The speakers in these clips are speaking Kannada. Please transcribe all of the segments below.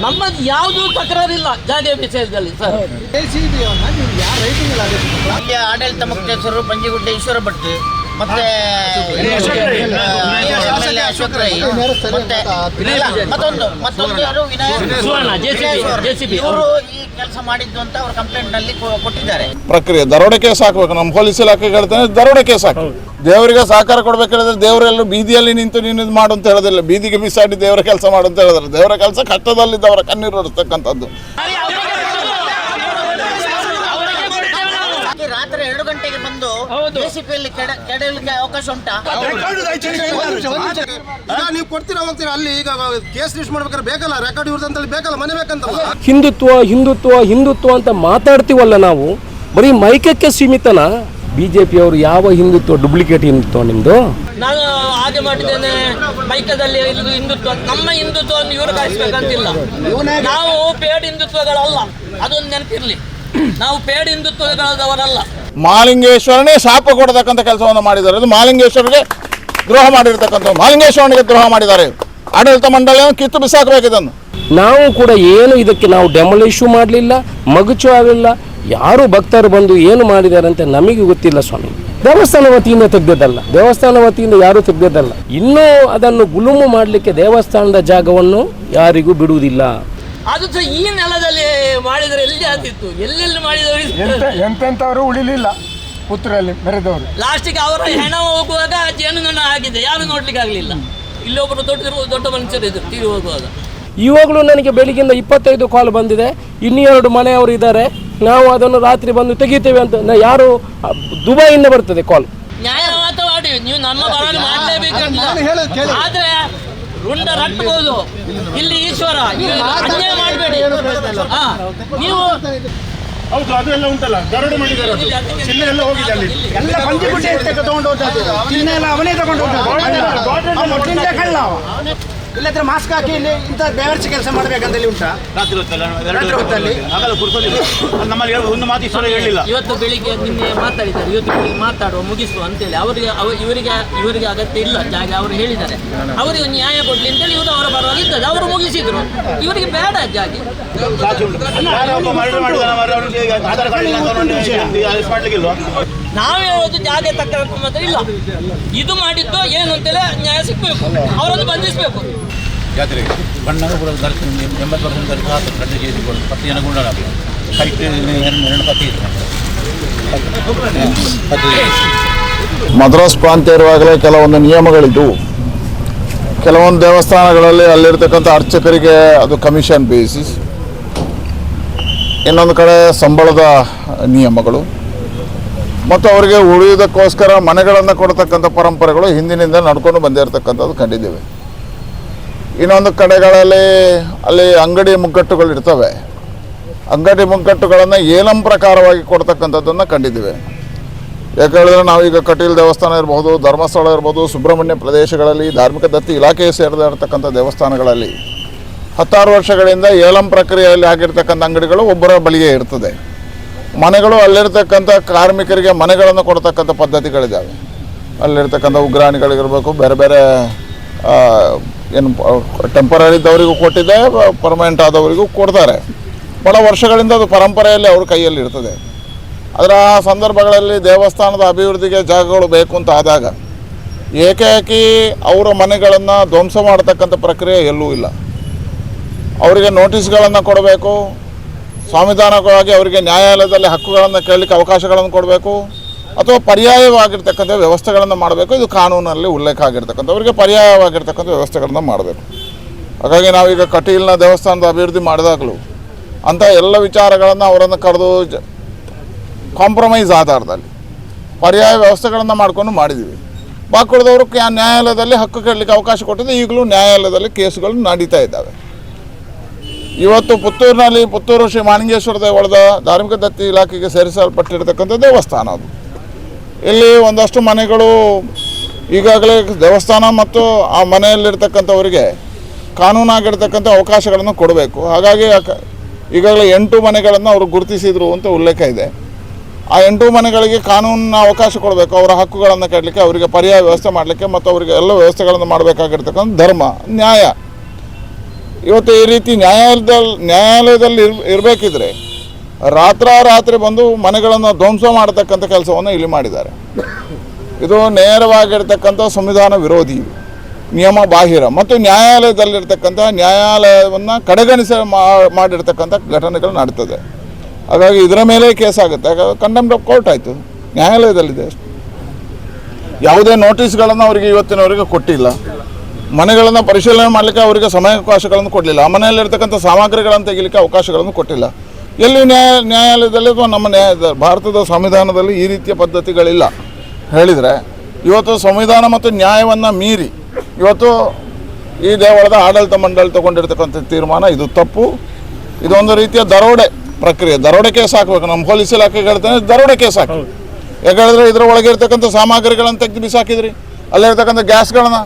ನಮ್ಮದು ಯಾವುದೂ ತಕರಾರಿಲ್ಲ. ಜಾಗ ವಿಷಯದಲ್ಲಿ ಸರ್. ಇಲ್ಲಿಯ ಆಡಳಿತ ಮುಖ್ಯಸ್ಥರು ಬಂಜಿಗುಡ್ಡೆ ಈಶ್ವರ ಭಟ್ ಮತ್ತೆ MLA ಅಶೋಕ್ ರೈ. ಮತ್ತೆ ಮತ್ತೊಂದು ಮತ್ತೊಂದು ಯಾರು? ವಿನಾಯಕ್ ಸುವರ್ಣ, JCB, JCB. ಇವರು ಈ ಕೆಲಸ ಮಾಡಿದ್ದು ಅಂತ ಅವ್ರ ಕಂಪ್ಲೇಂಟ್ನಲ್ಲಿ ಕೊಟ್ಟಿದ್ದಾರೆ. ಪ್ರಕ್ರಿಯೆ ದರೋಡೆ ಕೇಸ್ ಹಾಕ್ಬೇಕು ನಮ್ಮ ಪೊಲೀಸ್ ಇಲಾಖೆ ಹೇಳ್ತಾನೆ ದರೋಡೆ ಕೇಸ್ ಹಾಕಿ ದೇವರಿಗೆ ಸಹಕಾರ ಕೊಡ್ಬೇಕು ಹೇಳಿದ್ರೆ ದೇವರೆಲ್ಲೂ ಬೀದಿಯಲ್ಲಿ ನಿಂತು ನೀನು ಇದು ಮಾಡು ಅಂತ ಹೇಳೋದಿಲ್ಲ. ಬೀದಿಗೆ ಬಿಸಾಡಿ ದೇವರ ಕೆಲಸ ಮಾಡು ಅಂತ ಹೇಳಿದ್ರೆ. ದೇವರ ಕೆಲಸ ಕಷ್ಟದಲ್ಲಿದ್ದವರ ಕಣ್ಣೀರು ಹೊಡಿಸ್ತಕ್ಕಂಥದ್ದು ಈ ರಾತ್ರಿ ಎರಡು ಬಂದು ಅಲ್ಲಿ ಕೆಡಲಿಕ್ಕೆ ಅವಕಾಶ ಉಂಟಾ? ನೀವು ಕೊಡ್ತೀರಾ ಹೋಗ್ತೀರಾ ಅಲ್ಲಿ ಈಗ ಕೇಸ್ ಲಿಸ್ಟ್ ಮಾಡ್ಬೇಕಾದ್ರೆ ಬೇಕಲ್ಲ? ರೆಕಾರ್ಡ್ ಇವ್ರದ್ದು ಅಂತೇಳಿ ಬೇಕಲ್ಲ? ಮನೆ ಬೇಕಂತಲ್ಲ? ಹಿಂದುತ್ವ ಹಿಂದುತ್ವ ಹಿಂದುತ್ವ ಅಂತ ಮಾತಾಡ್ತೀವಲ್ಲ ನಾವು ಬರೀ ಮೈಕಕ್ಕೆ ಸೀಮಿತನ? ಬಿಜೆಪಿ ಅವರು ಪಿಯವರು ಯಾವ ಹಿಂದುತ್ವ ಡುಪ್ಲಿಕೇಟ್ ಹಿಂದುತ್ವ ನಿಮ್ದು? ನಾನು ಹಾಗೆ ಮಾಡಿದ್ದೇನೆ ಮೈಕದಲ್ಲಿ ಹಿಂದುತ್ವ ನಮ್ಮ ಹಿಂದುತ್ವವನ್ನು ಇವರು ಕಾಯಿಸ್ಬೇಕಂತಿಲ್ಲ. ನಾವು ಪೇಡ್ ಹಿಂದುತ್ವಗಳಲ್ಲ ಅದೊಂದು ನೆನಪಿರ್ಲಿ. ನಾವು ಪೇಡ್ ಹಿಂದುತ್ವಗಳದವರಲ್ಲ. ಮಾಲಿಂಗೇಶ್ವರನೇ ಶಾಪ ಕೊಡತಕ್ಕಂಥ ಕೆಲಸವನ್ನು ಮಾಡಿದ್ದಾರೆ. ಅದು ಮಾಲಿಂಗೇಶ್ವರಿಗೆ ದ್ರೋಹ ಮಾಡಿರ್ತಕ್ಕಂಥ ಮಾಲಿಂಗೇಶ್ವರನಿಗೆ ದ್ರೋಹ ಮಾಡಿದ್ದಾರೆ. ಆಡಳಿತ ಮಂಡಳಿಯನ್ನು ಕಿತ್ತು ಬಿಸಾಕಬೇಕಿದನ್ನು ನಾವು ಕೂಡ ಏನು ಇದಕ್ಕೆ ನಾವು ಡೆಮೊಲಿಶು ಮಾಡಲಿಲ್ಲ, ಮಗುಚು ಆಗಲಿಲ್ಲ, ಯಾರು ಭಕ್ತರು ಬಂದು ಏನು ಮಾಡಿದ್ದಾರೆ ಅಂತ ನಮಗೆ ಗೊತ್ತಿಲ್ಲ ಸ್ವಾಮಿ. ದೇವಸ್ಥಾನ ವತಿಯಿಂದ ತೆಗೆದದ್ದಲ್ಲ. ದೇವಸ್ಥಾನ ವತಿಯಿಂದ ಯಾರೂ ತೆಗೆದದ್ದಲ್ಲ. ಇನ್ನೂ ಅದನ್ನು ಗುಲುಮು ಮಾಡಲಿಕ್ಕೆ ದೇವಸ್ಥಾನದ ಜಾಗವನ್ನು ಯಾರಿಗೂ ಬಿಡುವುದಿಲ್ಲ. ಅದು ಸಹ ಈ ನೆಲದಲ್ಲಿ ಮಾಡಿದರೆ ಎಲ್ಲಿ ಆದಿತ್ತು ಎಲ್ಲೆಲ್ಲಿ ಮಾಡಿದವರು ಎಂತೆಂಥವರು ಉಳಿಲಿಲ್ಲ ಪುತ್ರಲ್ಲಿ ಮೆರೆದವರು. ಲಾಸ್ಟಿಗೆ ಅವರ ಹೆಣ ಹೋಗುವಾಗ ಜೇನುಗಣ ಆಗಿದೆ. ಯಾರು ನೋಡ್ಲಿಕ್ಕೆ ಆಗ್ಲಿಲ್ಲ. ಇಲ್ಲೊಬ್ಬರು ದೊಡ್ಡ ದೊಡ್ಡ ಮನುಷ್ಯರಿದ್ರು ತೀರಿ ಹೋಗುವಾಗ. ಇವಾಗಲೂ ನನಗೆ ಬೆಳಿಗ್ಗೆಯಿಂದ ಇಪ್ಪತ್ತೈದು ಕಾಲ್ ಬಂದಿದೆ. ಇನ್ನೆರಡು ಎರಡು ಮನೆಯವರು ಇದ್ದಾರೆ. ನಾವು ಅದನ್ನು ರಾತ್ರಿ ಬಂದು ತೆಗಿತೇವೆ ಅಂತ. ನಾ ಯಾರು ಆ, ದುಬೈಯಿಂದ ಬರ್ತದೆ ಕಾಲ್ ನ್ಯಾಯವಾದವಾಡಿ ನೀವು ನಮ್ಮ ಪರವಾಗಿ ಮಾಡಲೇಬೇಕಂತ. ಆದ್ರೆ ರುಂಡ ರಟ್ಟಬಹುದು ಇಲ್ಲಿ ಈಶ್ವರ ಇಲ್ಲಿ ಅನ್ಯಾಯ ಮಾಡಬೇಡಿ. ಹಾ ನೀವು ಹೌದು ಅದೆಲ್ಲ ಉಂಟಲ್ಲ ಗರಡು ಮಾಡಿದ್ದಾರೆ ಅದು. ಚಿನ್ನ ಎಲ್ಲ ಹೋಗಿದೆ ಅಲ್ಲಿ. ಎಲ್ಲ ಪಂಚಗುಡ್ಡೆ ತಗೊಂಡು ಹೋದ ಚಿನ್ನ ಎಲ್ಲ ಅವನೇ ತಗೊಂಡು ಹೋದದ್ದು? ಕಳ್ಳ. ಇಲ್ಲದ್ರೆ ಮಾಸ್ಕ್ ಹಾಕಿ ಇಲ್ಲಿ ಇಂಥ ಬೇವರ್ಸಿ ಕೆಲಸ ಮಾಡ್ಬೇಕಂತ ಹೇಳಿ ಉಂಟಾ? ರಾತ್ರಿ ಹೊತ್ತಲ್ಲ ರಾತ್ರಿ ಹೊತ್ತಲ್ಲಿ? ಆಗಲ್ಲ ನಮ್ಮಲ್ಲಿ ಒಂದು ಮಾತು ಈಶ್ವರ ಹೇಳಿಲ್ಲ. ಇವತ್ತು ಬೆಳಿಗ್ಗೆ ನಿನ್ನೆ ಮಾತಾಡಿದ್ದಾರೆ. ಇವತ್ತು ಬೆಳಿಗ್ಗೆ ಮಾತಾಡುವ ಮುಗಿಸುವ ಅಂತೇಳಿ. ಅವರಿಗೆ ಅವ ಇವರಿಗೆ ಇವರಿಗೆ ಅಗತ್ಯ ಇಲ್ಲ ಜಾಗ ಅವರು ಹೇಳಿದ್ದಾರೆ. ಅವರಿಗೆ ನ್ಯಾಯ ಕೊಡ್ಲಿ ಅಂತೇಳಿ ಇವರು ಅವರ ಪರವಾಗಿ ಇದ್ದದ್ದು ಅವರು ಮುಗಿಸಿದ್ರು. ಇವರಿಗೆ ಬೇಡ ಜಾಗ. ಸಾಕ್ಷಿ ಉಂಟು ಯಾರೋ ಒಬ್ಬ ಮರ್ಡರ್ ಆಧಾರ್ ಕಾರ್ಡ್ ಇಲ್ಲ ಅಂತ ಅವ್ನಿಗೆ ಮಾಡ್ಲಿಕ್ಕಿಲ್ವಾ? ನಾವೇ ಹೇಳೋದು ಜಾಗೆ ತಕ್ಕ ಮಾತ್ರ ಇಲ್ಲ. ಇದು ಮಾಡಿದ್ದು ಏನು ಅಂತೇಳಿ ನ್ಯಾಯ ಸಿಗ್ಬೇಕು. ಅವರನ್ನು ಬಂಧಿಸಬೇಕು. ಜಾತ್ರೆಗೆ ಬಣ್ಣಪುರದ ದರ್ಶನ ಎಂಬತ್ತು ಪರ್ಸೆಂಟ್ ದರ್ಶನ ಆತು చేసిಕೊಡು ಪತ್ತು ಜನ ಗುಂಡಾಗ ಕೈಟ್ ಎರಡು ಪತ್ತಿ ಮದ್ರಾಸ್ ಪ್ರಾಂತ್ಯ ಇರುವಾಗಲೇ ಕೆಲವೊಂದು ನಿಯಮಗಳಿದ್ದವು ಕೆಲವೊಂದು ದೇವಸ್ಥಾನಗಳಲ್ಲಿ ಅಲ್ಲಿರ್ತಕ್ಕಂಥ ಅರ್ಚಕರಿಗೆ ಅದು ಕಮಿಷನ್ ಬೇಸಿಸ್. ಇನ್ನೊಂದು ಕಡೆ ಸಂಬಳದ ನಿಯಮಗಳು. ಮತ್ತು ಅವರಿಗೆ ಉಳಿಯೋದಕ್ಕೋಸ್ಕರ ಮನೆಗಳನ್ನು ಕೊಡತಕ್ಕಂಥ ಪರಂಪರೆಗಳು ಹಿಂದಿನಿಂದ ನಡ್ಕೊಂಡು ಬಂದಿರತಕ್ಕಂಥದ್ದು ಕಂಡಿದ್ದೇವೆ. ಇನ್ನೊಂದು ಕಡೆಗಳಲ್ಲಿ ಅಲ್ಲಿ ಅಂಗಡಿ ಮುಗ್ಗಟ್ಟುಗಳು ಇರ್ತವೆ. ಅಂಗಡಿ ಮುಗ್ಗಟ್ಟುಗಳನ್ನು ಏಲಂ ಪ್ರಕಾರವಾಗಿ ಕೊಡ್ತಕ್ಕಂಥದ್ದನ್ನು ಕಂಡಿದ್ದೀವಿ. ಯಾಕೆ ಹೇಳಿದ್ರೆ ನಾವೀಗ ಕಟೀಲ್ ದೇವಸ್ಥಾನ ಇರ್ಬೋದು, ಧರ್ಮಸ್ಥಳ ಇರ್ಬೋದು, ಸುಬ್ರಹ್ಮಣ್ಯ ಪ್ರದೇಶಗಳಲ್ಲಿ, ಧಾರ್ಮಿಕ ದತ್ತಿ ಇಲಾಖೆ ಸೇರಿದ ಇರತಕ್ಕಂಥ ದೇವಸ್ಥಾನಗಳಲ್ಲಿ ಹತ್ತಾರು ವರ್ಷಗಳಿಂದ ಏಲಂ ಪ್ರಕ್ರಿಯೆಯಲ್ಲಿ ಆಗಿರ್ತಕ್ಕಂಥ ಅಂಗಡಿಗಳು ಒಬ್ಬರ ಬಳಿಯೇ ಇರ್ತದೆ. ಮನೆಗಳು ಅಲ್ಲಿರ್ತಕ್ಕಂಥ ಕಾರ್ಮಿಕರಿಗೆ ಮನೆಗಳನ್ನು ಕೊಡ್ತಕ್ಕಂಥ ಪದ್ಧತಿಗಳಿದ್ದಾವೆ. ಅಲ್ಲಿರ್ತಕ್ಕಂಥ ಉಗ್ರಾಣಿಗಳಿಗಿರ್ಬೇಕು ಬೇರೆ ಬೇರೆ ಏನು ಟೆಂಪರರಿ ಇದ್ದವರಿಗೂ ಕೊಟ್ಟಿದೆ ಪರ್ಮನೆಂಟ್ ಆದವರಿಗೂ ಕೊಡ್ತಾರೆ. ಬಹಳ ವರ್ಷಗಳಿಂದ ಅದು ಪರಂಪರೆಯಲ್ಲಿ ಅವ್ರ ಕೈಯಲ್ಲಿ ಇರ್ತದೆ. ಅದರ ಆ ಸಂದರ್ಭಗಳಲ್ಲಿ ದೇವಸ್ಥಾನದ ಅಭಿವೃದ್ಧಿಗೆ ಜಾಗಗಳು ಬೇಕು ಅಂತ ಆದಾಗ ಏಕಾಏಕಿ ಅವರ ಮನೆಗಳನ್ನು ಧ್ವಂಸ ಮಾಡತಕ್ಕಂಥ ಪ್ರಕ್ರಿಯೆ ಎಲ್ಲೂ ಇಲ್ಲ. ಅವರಿಗೆ ನೋಟಿಸ್ಗಳನ್ನು ಕೊಡಬೇಕು ಸಂವಿಧಾನಿಕವಾಗಿ ಅವರಿಗೆ ನ್ಯಾಯಾಲಯದಲ್ಲಿ ಹಕ್ಕುಗಳನ್ನು ಕೇಳಲಿಕ್ಕೆ ಅವಕಾಶಗಳನ್ನು ಕೊಡಬೇಕು ಅಥವಾ ಪರ್ಯಾಯವಾಗಿರ್ತಕ್ಕಂಥ ವ್ಯವಸ್ಥೆಗಳನ್ನು ಮಾಡಬೇಕು. ಇದು ಕಾನೂನಲ್ಲಿ ಉಲ್ಲೇಖ ಆಗಿರ್ತಕ್ಕಂಥ, ಅವರಿಗೆ ಪರ್ಯಾಯವಾಗಿರ್ತಕ್ಕಂಥ ವ್ಯವಸ್ಥೆಗಳನ್ನು ಮಾಡಬೇಕು. ಹಾಗಾಗಿ ನಾವೀಗ ಕಟೀಲ್ನ ದೇವಸ್ಥಾನದ ಅಭಿವೃದ್ಧಿ ಮಾಡಿದಾಗಲೂ ಅಂಥ ಎಲ್ಲ ವಿಚಾರಗಳನ್ನು ಅವರನ್ನು ಕರೆದು ಕಾಂಪ್ರಮೈಸ್ ಆಧಾರದಲ್ಲಿ ಪರ್ಯಾಯ ವ್ಯವಸ್ಥೆಗಳನ್ನು ಮಾಡಿಕೊಂಡು ಮಾಡಿದ್ದೀವಿ. ಬಾಕುಳಿದವರು ನ್ಯಾಯಾಲಯದಲ್ಲಿ ಹಕ್ಕು ಕೇಳಲಿಕ್ಕೆ ಅವಕಾಶ ಕೊಟ್ಟಿದೆ. ಈಗಲೂ ನ್ಯಾಯಾಲಯದಲ್ಲಿ ಕೇಸುಗಳು ನಡೀತಾ ಇದ್ದಾವೆ. ಇವತ್ತು ಪುತ್ತೂರಿನಲ್ಲಿ ಪುತ್ತೂರು ಶ್ರೀ ಮಾಣಿಂಗೇಶ್ವರ ದೇವಳದ ಧಾರ್ಮಿಕ ದತ್ತಿ ಇಲಾಖೆಗೆ ಸೇರಿಸಲ್ಪಟ್ಟಿರ್ತಕ್ಕಂಥ ದೇವಸ್ಥಾನ ಅದು. ಇಲ್ಲಿ ಒಂದಷ್ಟು ಮನೆಗಳು ಈಗಾಗಲೇ ದೇವಸ್ಥಾನ ಮತ್ತು ಆ ಮನೆಯಲ್ಲಿರ್ತಕ್ಕಂಥವರಿಗೆ ಕಾನೂನಾಗಿರ್ತಕ್ಕಂಥ ಅವಕಾಶಗಳನ್ನು ಕೊಡಬೇಕು. ಹಾಗಾಗಿ ಈಗಾಗಲೇ ಎಂಟು ಮನೆಗಳನ್ನು ಅವರು ಗುರುತಿಸಿದರು ಅಂತ ಉಲ್ಲೇಖ ಇದೆ. ಆ ಎಂಟು ಮನೆಗಳಿಗೆ ಕಾನೂನಿನ ಅವಕಾಶ ಕೊಡಬೇಕು. ಅವರ ಹಕ್ಕುಗಳನ್ನು ಕಟ್ಟಲಿಕ್ಕೆ ಅವರಿಗೆ ಪರ್ಯಾಯ ವ್ಯವಸ್ಥೆ ಮಾಡಲಿಕ್ಕೆ ಮತ್ತು ಅವರಿಗೆ ಎಲ್ಲ ವ್ಯವಸ್ಥೆಗಳನ್ನು ಮಾಡಬೇಕಾಗಿರ್ತಕ್ಕಂಥ ಧರ್ಮ, ನ್ಯಾಯ ಇವತ್ತು ಈ ರೀತಿ ನ್ಯಾಯಾಲಯದಲ್ಲಿ ನ್ಯಾಯಾಲಯದಲ್ಲಿ ಇರಬೇಕಿದ್ರೆ ರಾತ್ರ ರಾತ್ರಿ ಬಂದು ಮನೆಗಳನ್ನು ಧ್ವಂಸ ಮಾಡತಕ್ಕಂಥ ಕೆಲಸವನ್ನು ಇಲ್ಲಿ ಮಾಡಿದ್ದಾರೆ. ಇದು ನೇರವಾಗಿರ್ತಕ್ಕಂಥ ಸಂವಿಧಾನ ವಿರೋಧಿ ನಿಯಮ ಬಾಹಿರ ಮತ್ತು ನ್ಯಾಯಾಲಯದಲ್ಲಿರ್ತಕ್ಕಂಥ ನ್ಯಾಯಾಲಯವನ್ನು ಕಡೆಗಣಿಸ ಮಾಡಿರ್ತಕ್ಕಂಥ ಘಟನೆಗಳು ನಡೀತದೆ. ಹಾಗಾಗಿ ಇದರ ಮೇಲೆ ಕೇಸ್ ಆಗುತ್ತೆ. ಕಂಡಮ್ಡ್ ಆಫ್ ಕೋರ್ಟ್ ಆಯಿತು. ನ್ಯಾಯಾಲಯದಲ್ಲಿದೆ ಯಾವುದೇ ನೋಟಿಸ್ಗಳನ್ನು ಅವರಿಗೆ ಇವತ್ತಿನವರೆಗೆ ಕೊಟ್ಟಿಲ್ಲ. ಮನೆಗಳನ್ನು ಪರಿಶೀಲನೆ ಮಾಡಲಿಕ್ಕೆ ಅವರಿಗೆ ಸಮಯಾವಕಾಶಗಳನ್ನು ಕೊಡಲಿಲ್ಲ. ಆ ಮನೆಯಲ್ಲಿರ್ತಕ್ಕಂಥ ಸಾಮಗ್ರಿಗಳನ್ನು ತೆಗಿಲಿಕ್ಕೆ ಅವಕಾಶಗಳನ್ನು ಕೊಟ್ಟಿಲ್ಲ. ಎಲ್ಲಿ ನ್ಯಾಯ, ನ್ಯಾಯಾಲಯದಲ್ಲಿ ಅಥವಾ ನಮ್ಮ ನ್ಯಾಯ, ಭಾರತದ ಸಂವಿಧಾನದಲ್ಲಿ ಈ ರೀತಿಯ ಪದ್ಧತಿಗಳಿಲ್ಲ. ಹೇಳಿದರೆ, ಇವತ್ತು ಸಂವಿಧಾನ ಮತ್ತು ನ್ಯಾಯವನ್ನು ಮೀರಿ, ಇವತ್ತು ಈ ದೇವಳದ ಆಡಳಿತ ಮಂಡಳಿ ತಗೊಂಡಿರ್ತಕ್ಕಂಥ ತೀರ್ಮಾನ ಇದು ತಪ್ಪು. ಇದೊಂದು ರೀತಿಯ ದರೋಡೆ ಪ್ರಕ್ರಿಯೆ. ದರೋಡೆ ಕೇಸ್ ಹಾಕಬೇಕು. ನಮ್ಮ ಪೊಲೀಸ್ ಇಲಾಖೆಗೆ ಹೇಳ್ತಾನೆ ದರೋಡೆ ಕೇಸ್ ಹಾಕಿ ಯಾಕೆ ಹೇಳಿದ್ರೆ ಇದರ ಒಳಗೆ ಇರ್ತಕ್ಕಂಥ ಸಾಮಗ್ರಿಗಳನ್ನು ತೆಗೆದು ಬಿಸಾಕಿದ್ರಿ. ಅಲ್ಲಿರ್ತಕ್ಕಂಥ ಗ್ಯಾಸ್ಗಳನ್ನ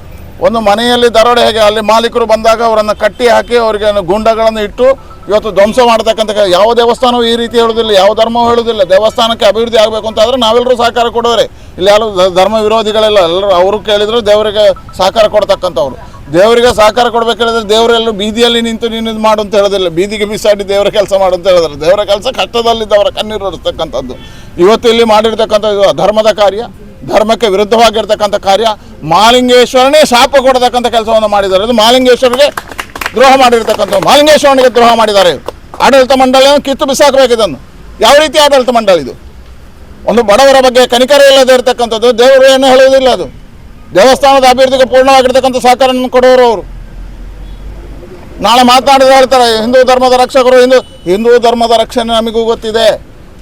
ಒಂದು ಮನೆಯಲ್ಲಿ ದರೋಡೆ ಹೇಗೆ, ಅಲ್ಲಿ ಮಾಲೀಕರು ಬಂದಾಗ ಅವರನ್ನು ಕಟ್ಟಿ ಹಾಕಿ ಅವರಿಗೆ ಗುಂಡಗಳನ್ನು ಇಟ್ಟು ಇವತ್ತು ಧ್ವಂಸ ಮಾಡ್ತಕ್ಕಂಥ ಯಾವ ದೇವಸ್ಥಾನವೂ ಈ ರೀತಿ ಹೇಳೋದಿಲ್ಲ ಯಾವ ಧರ್ಮವೂ ಹೇಳೋದಿಲ್ಲ ದೇವಸ್ಥಾನಕ್ಕೆ ಅಭಿವೃದ್ಧಿ ಆಗಬೇಕು ಅಂತ ಆದರೆ ನಾವೆಲ್ಲರೂ ಸಹಕಾರ ಕೊಡೋರೆ ಇಲ್ಲಿ ಯಾರು ಧರ್ಮ ವಿರೋಧಿಗಳೆಲ್ಲ, ಎಲ್ಲರೂ ಅವರು ಕೇಳಿದ್ರು ದೇವರಿಗೆ ಸಹಕಾರ ಕೊಡ್ತಕ್ಕಂಥವ್ರು. ದೇವರಿಗೆ ಸಹಕಾರ ಕೊಡ್ಬೇಕು ಹೇಳಿದ್ರೆ ದೇವರೆಲ್ಲರೂ ಬೀದಿಯಲ್ಲಿ ನಿಂತು ನೀನು ಇದು ಮಾಡು ಅಂತ ಹೇಳೋದಿಲ್ಲ. ಬೀದಿಗೆ ಬಿಸಾಡಿ ದೇವರ ಕೆಲಸ ಮಾಡು ಅಂತ ಹೇಳಿದ್ರೆ ದೇವರ ಕೆಲಸ ಕಷ್ಟದಲ್ಲಿದ್ದವರ ಕಣ್ಣೀರು ಹೊರಿಸ್ತಕ್ಕಂಥದ್ದು ಇವತ್ತು ಇಲ್ಲಿ ಮಾಡಿರ್ತಕ್ಕಂಥ ಧರ್ಮದ ಕಾರ್ಯ, ಧರ್ಮಕ್ಕೆ ವಿರುದ್ಧವಾಗಿರ್ತಕ್ಕಂಥ ಕಾರ್ಯ. ಮಾಲಿಂಗೇಶ್ವರನೇ ಶಾಪ ಕೊಡತಕ್ಕಂಥ ಕೆಲಸವನ್ನು ಮಾಡಿದ್ದಾರೆ. ಇದು ಮಾಲಿಂಗೇಶ್ವರಿಗೆ ದ್ರೋಹ ಮಾಡಿರ್ತಕ್ಕಂಥ ಮಾಲಿಂಗೇಶ್ವರನಿಗೆ ದ್ರೋಹ ಮಾಡಿದ್ದಾರೆ. ಆಡಳಿತ ಮಂಡಳಿಯನ್ನು ಕಿತ್ತು ಬಿಸಾಕಬೇಕು ಇದನ್ನು. ಯಾವ ರೀತಿ ಆಡಳಿತ ಮಂಡಳಿ ಇದು? ಒಂದು ಬಡವರ ಬಗ್ಗೆ ಕನಿಕರ ಇಲ್ಲದೆ ಇರತಕ್ಕಂಥದ್ದು. ದೇವರು ಏನು ಹೇಳುವುದಿಲ್ಲ ಅದು. ದೇವಸ್ಥಾನದ ಅಭಿವೃದ್ಧಿಗೆ ಪೂರ್ಣವಾಗಿರ್ತಕ್ಕಂಥ ಸಹಕಾರವನ್ನು ಕೊಡೋರು ಅವರು. ನಾಳೆ ಮಾತನಾಡಿದ್ರೆ ಹೇಳ್ತಾರೆ, ಹಿಂದೂ ಧರ್ಮದ ರಕ್ಷಕರು, ಹಿಂದೂ ಹಿಂದೂ ಧರ್ಮದ ರಕ್ಷಣೆ ನಮಗೂ ಗೊತ್ತಿದೆ.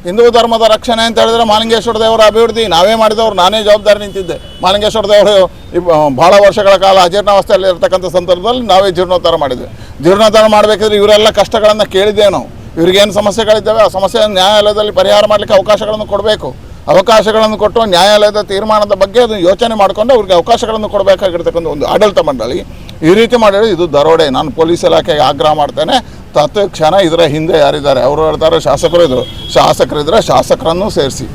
ಹಿಂದೂ ಧರ್ಮದ ರಕ್ಷಣೆ ಅಂತ ಹೇಳಿದ್ರೆ ಮಾಲಿಂಗೇಶ್ವರ ದೇವರ ಅಭಿವೃದ್ಧಿ, ನಾವೇ ಮಾಡಿದವರು, ನಾನೇ ಜವಾಬ್ದಾರಿ ನಿಂತಿದ್ದೆ. ಮಾಲಿಂಗೇಶ್ವರ ದೇವರು ಬಹಳ ವರ್ಷಗಳ ಕಾಲ ಅಜೀರ್ಣಾವಸ್ಥೆಯಲ್ಲಿ ಇರತಕ್ಕಂಥ ಸಂದರ್ಭದಲ್ಲಿ ನಾವೇ ಜೀರ್ಣೋದ್ಧಾರ ಮಾಡಿದ್ವಿ. ಜೀರ್ಣೋದ್ಧಾರ ಮಾಡಬೇಕಿದ್ರೆ ಇವರೆಲ್ಲ ಕಷ್ಟಗಳನ್ನು ಕೇಳಿದ್ದೇವೆ ನಾವು. ಇವ್ರಿಗೇನು ಸಮಸ್ಯೆಗಳಿದ್ದಾವೆ, ಆ ಸಮಸ್ಯೆಯನ್ನು ನ್ಯಾಯಾಲಯದಲ್ಲಿ ಪರಿಹಾರ ಮಾಡಲಿಕ್ಕೆ ಅವಕಾಶಗಳನ್ನು ಕೊಡಬೇಕು. ಅವಕಾಶಗಳನ್ನು ಕೊಟ್ಟು ನ್ಯಾಯಾಲಯದ ತೀರ್ಮಾನದ ಬಗ್ಗೆ ಅದನ್ನು ಯೋಚನೆ ಮಾಡಿಕೊಂಡು ಅವ್ರಿಗೆ ಅವಕಾಶಗಳನ್ನು ಕೊಡಬೇಕಾಗಿರ್ತಕ್ಕಂಥ ಒಂದು ಆಡಳಿತ ಮಂಡಳಿ ಈ ರೀತಿ ಮಾಡಿದ್ರೆ ಇದು ದರೋಡೆ. ನಾನು ಪೊಲೀಸ್ ಇಲಾಖೆಗೆ ಆಗ್ರಹ ಮಾಡ್ತೇನೆ. ತತ್ಕ್ಷಣ ಇದರ ಹಿಂದೆ ಯಾರಿದ್ದಾರೆ? ಅವರು ಹೇಳ್ತಾರೆ, ಶಾಸಕರು ಇದ್ದರು ಶಾಸಕರಿದ್ದರೆ ಶಾಸಕರನ್ನು ಸೇರಿಸಿ.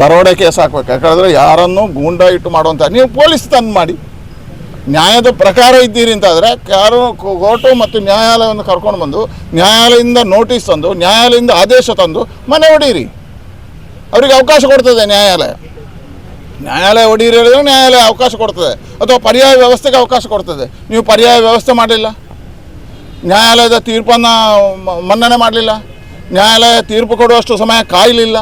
ದರೋಡೆ ಕೇಸ್ ಹಾಕ್ಬೇಕು. ಯಾಕಂದರೆ ಯಾರನ್ನು ಗೂಂಡ ಇಟ್ಟು ಮಾಡುವಂಥ ನೀವು ಪೊಲೀಸ್ ತಂದು ಮಾಡಿ. ನ್ಯಾಯದ ಪ್ರಕಾರ ಇದ್ದೀರಿ ಅಂತಾದರೆ ಯಾರು ಕೋರ್ಟು ಮತ್ತು ನ್ಯಾಯಾಲಯವನ್ನು ಕರ್ಕೊಂಡು ಬಂದು ನ್ಯಾಯಾಲಯದಿಂದ ನೋಟಿಸ್ ತಂದು, ನ್ಯಾಯಾಲಯದಿಂದ ಆದೇಶ ತಂದು ಮನೆ ಹೊಡೀರಿ ಅವರಿಗೆ ಅವಕಾಶ ಕೊಡ್ತದೆ ನ್ಯಾಯಾಲಯ. ನ್ಯಾಯಾಲಯ ಹೇಳಿದ್ರೆ ನ್ಯಾಯಾಲಯ ಅವಕಾಶ ಕೊಡ್ತದೆ. ಅಥವಾ ಪರ್ಯಾಯ ವ್ಯವಸ್ಥೆಗೆ ಅವಕಾಶ ಕೊಡ್ತದೆ. ನೀವು ಪರ್ಯಾಯ ವ್ಯವಸ್ಥೆ ಮಾಡಲಿಲ್ಲ. ನ್ಯಾಯಾಲಯದ ತೀರ್ಪನ್ನು ಮನ್ನಣೆ ಮಾಡಲಿಲ್ಲ. ನ್ಯಾಯಾಲಯ ತೀರ್ಪು ಕೊಡುವಷ್ಟು ಸಮಯ ಕಾಯಲಿಲ್ಲ.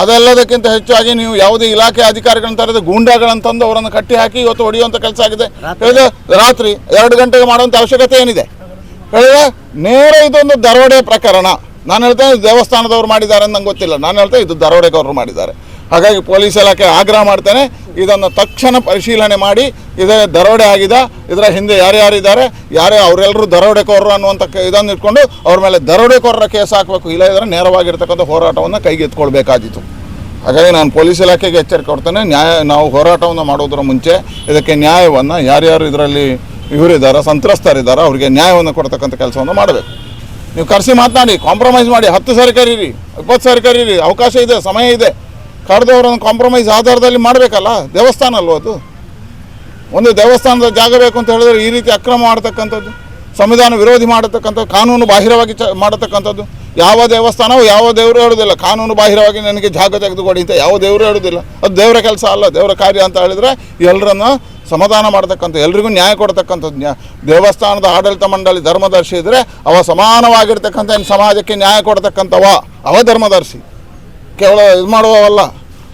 ಅದೆಲ್ಲದಕ್ಕಿಂತ ಹೆಚ್ಚಾಗಿ ನೀವು ಯಾವುದೇ ಇಲಾಖೆ ಅಧಿಕಾರಿಗಳನ್ನ ತರದ ಗೂಂಡಾಗಳನ್ನು ತಂದು ಅವರನ್ನು ಕಟ್ಟಿ ಹಾಕಿ ಇವತ್ತು ಹೊಡೆಯುವಂಥ ಕೆಲಸ ಆಗಿದೆ. ಹೇಳಿದ ರಾತ್ರಿ ಎರಡು ಗಂಟೆಗೆ ಮಾಡುವಂಥ ಅವಶ್ಯಕತೆ ಏನಿದೆ? ಹೇಳಿದ ನೇರ ಇದೊಂದು ದರೋಡೆ ಪ್ರಕರಣ. ನಾನು ಹೇಳ್ತೇನೆ ದೇವಸ್ಥಾನದವ್ರು ಮಾಡಿದ್ದಾರೆ ಅಂತ ನಂಗೆ ಗೊತ್ತಿಲ್ಲ. ನಾನು ಹೇಳ್ತೇನೆ ಇದು ದರೋಡೆಗೌರರು ಮಾಡಿದ್ದಾರೆ. ಹಾಗಾಗಿ ಪೊಲೀಸ್ ಇಲಾಖೆ ಆಗ್ರಹ ಮಾಡ್ತೇನೆ. ಇದನ್ನು ತಕ್ಷಣ ಪರಿಶೀಲನೆ ಮಾಡಿ, ಇದೇ ದರೋಡೆ ಆಗಿದ, ಇದರ ಹಿಂದೆ ಯಾರ್ಯಾರಿದ್ದಾರೆ ಯಾರೇ ಅವರೆಲ್ಲರೂ ದರೋಡೆಕೋರರು ಅನ್ನುವಂಥ ಇದನ್ನು ಇಟ್ಕೊಂಡು ಅವ್ರ ಮೇಲೆ ದರೋಡೆಕೋರರ ಕೇಸ್ ಹಾಕಬೇಕು. ಇಲ್ಲ ಇದ್ರೆ ನೇರವಾಗಿರ್ತಕ್ಕಂಥ ಹೋರಾಟವನ್ನು ಕೈಗೆತ್ಕೊಳ್ಬೇಕಾದೀತು ಹಾಗಾಗಿ ನಾನು ಪೊಲೀಸ್ ಇಲಾಖೆಗೆ ಎಚ್ಚರಿಕೆ ಕೊಡ್ತೇನೆ. ನ್ಯಾಯ, ನಾವು ಹೋರಾಟವನ್ನು ಮಾಡೋದ್ರ ಮುಂಚೆ ಇದಕ್ಕೆ ನ್ಯಾಯವನ್ನು ಯಾರ್ಯಾರು ಇದರಲ್ಲಿ ಇವರಿದ್ದಾರೆ, ಸಂತ್ರಸ್ತರಿದ್ದಾರೆ, ಅವರಿಗೆ ನ್ಯಾಯವನ್ನು ಕೊಡ್ತಕ್ಕಂಥ ಕೆಲಸವನ್ನು ಮಾಡಬೇಕು. ನೀವು ಕರೆಸಿ ಮಾತನಾಡಿ ಕಾಂಪ್ರಮೈಸ್ ಮಾಡಿ. ಹತ್ತು ಸಾರಿ ಕರೀರಿ, ಇಪ್ಪತ್ತು ಸಾರಿ ಕರೀರಿ, ಅವಕಾಶ ಇದೆ, ಸಮಯ ಇದೆ. ಕರೆದವರನ್ನು ಕಾಂಪ್ರಮೈಸ್ ಆಧಾರದಲ್ಲಿ ಮಾಡಬೇಕಲ್ಲ, ದೇವಸ್ಥಾನ ಅಲ್ವ ಅದು? ಒಂದು ದೇವಸ್ಥಾನದ ಜಾಗ ಬೇಕು ಅಂತ ಹೇಳಿದ್ರೆ ಈ ರೀತಿ ಅಕ್ರಮ ಮಾಡತಕ್ಕಂಥದ್ದು, ಸಂವಿಧಾನ ವಿರೋಧಿ ಮಾಡತಕ್ಕಂಥದ್ದು, ಕಾನೂನು ಬಾಹಿರವಾಗಿ ಚ ಮಾಡತಕ್ಕಂಥದ್ದು, ಯಾವ ದೇವಸ್ಥಾನವೂ ಯಾವ ದೇವರು ಹೇಳೋದಿಲ್ಲ. ಕಾನೂನು ಬಾಹಿರವಾಗಿ ನನಗೆ ಜಾಗ ತೆಗೆದುಕೊಡಿ ಅಂತ ಯಾವ ದೇವರು ಹೇಳೋದಿಲ್ಲ. ಅದು ದೇವರ ಕೆಲಸ ಅಲ್ಲ, ದೇವರ ಕಾರ್ಯ ಅಂತ ಹೇಳಿದ್ರೆ ಎಲ್ಲರನ್ನು ಸಮಾಧಾನ ಮಾಡತಕ್ಕಂಥ, ಎಲ್ರಿಗೂ ನ್ಯಾಯ ಕೊಡ್ತಕ್ಕಂಥದ್ದು ದೇವಸ್ಥಾನದ ಆಡಳಿತ ಮಂಡಳಿ ಧರ್ಮದರ್ಶಿ ಇದ್ದರೆ ಅವ ಸಮಾನವಾಗಿರ್ತಕ್ಕಂಥ ಸಮಾಜಕ್ಕೆ ನ್ಯಾಯ ಕೊಡ್ತಕ್ಕಂಥವ? ಅವ ಧರ್ಮದರ್ಶಿ. ಕೇವಲ ಇದು ಮಾಡುವವಲ್ಲ.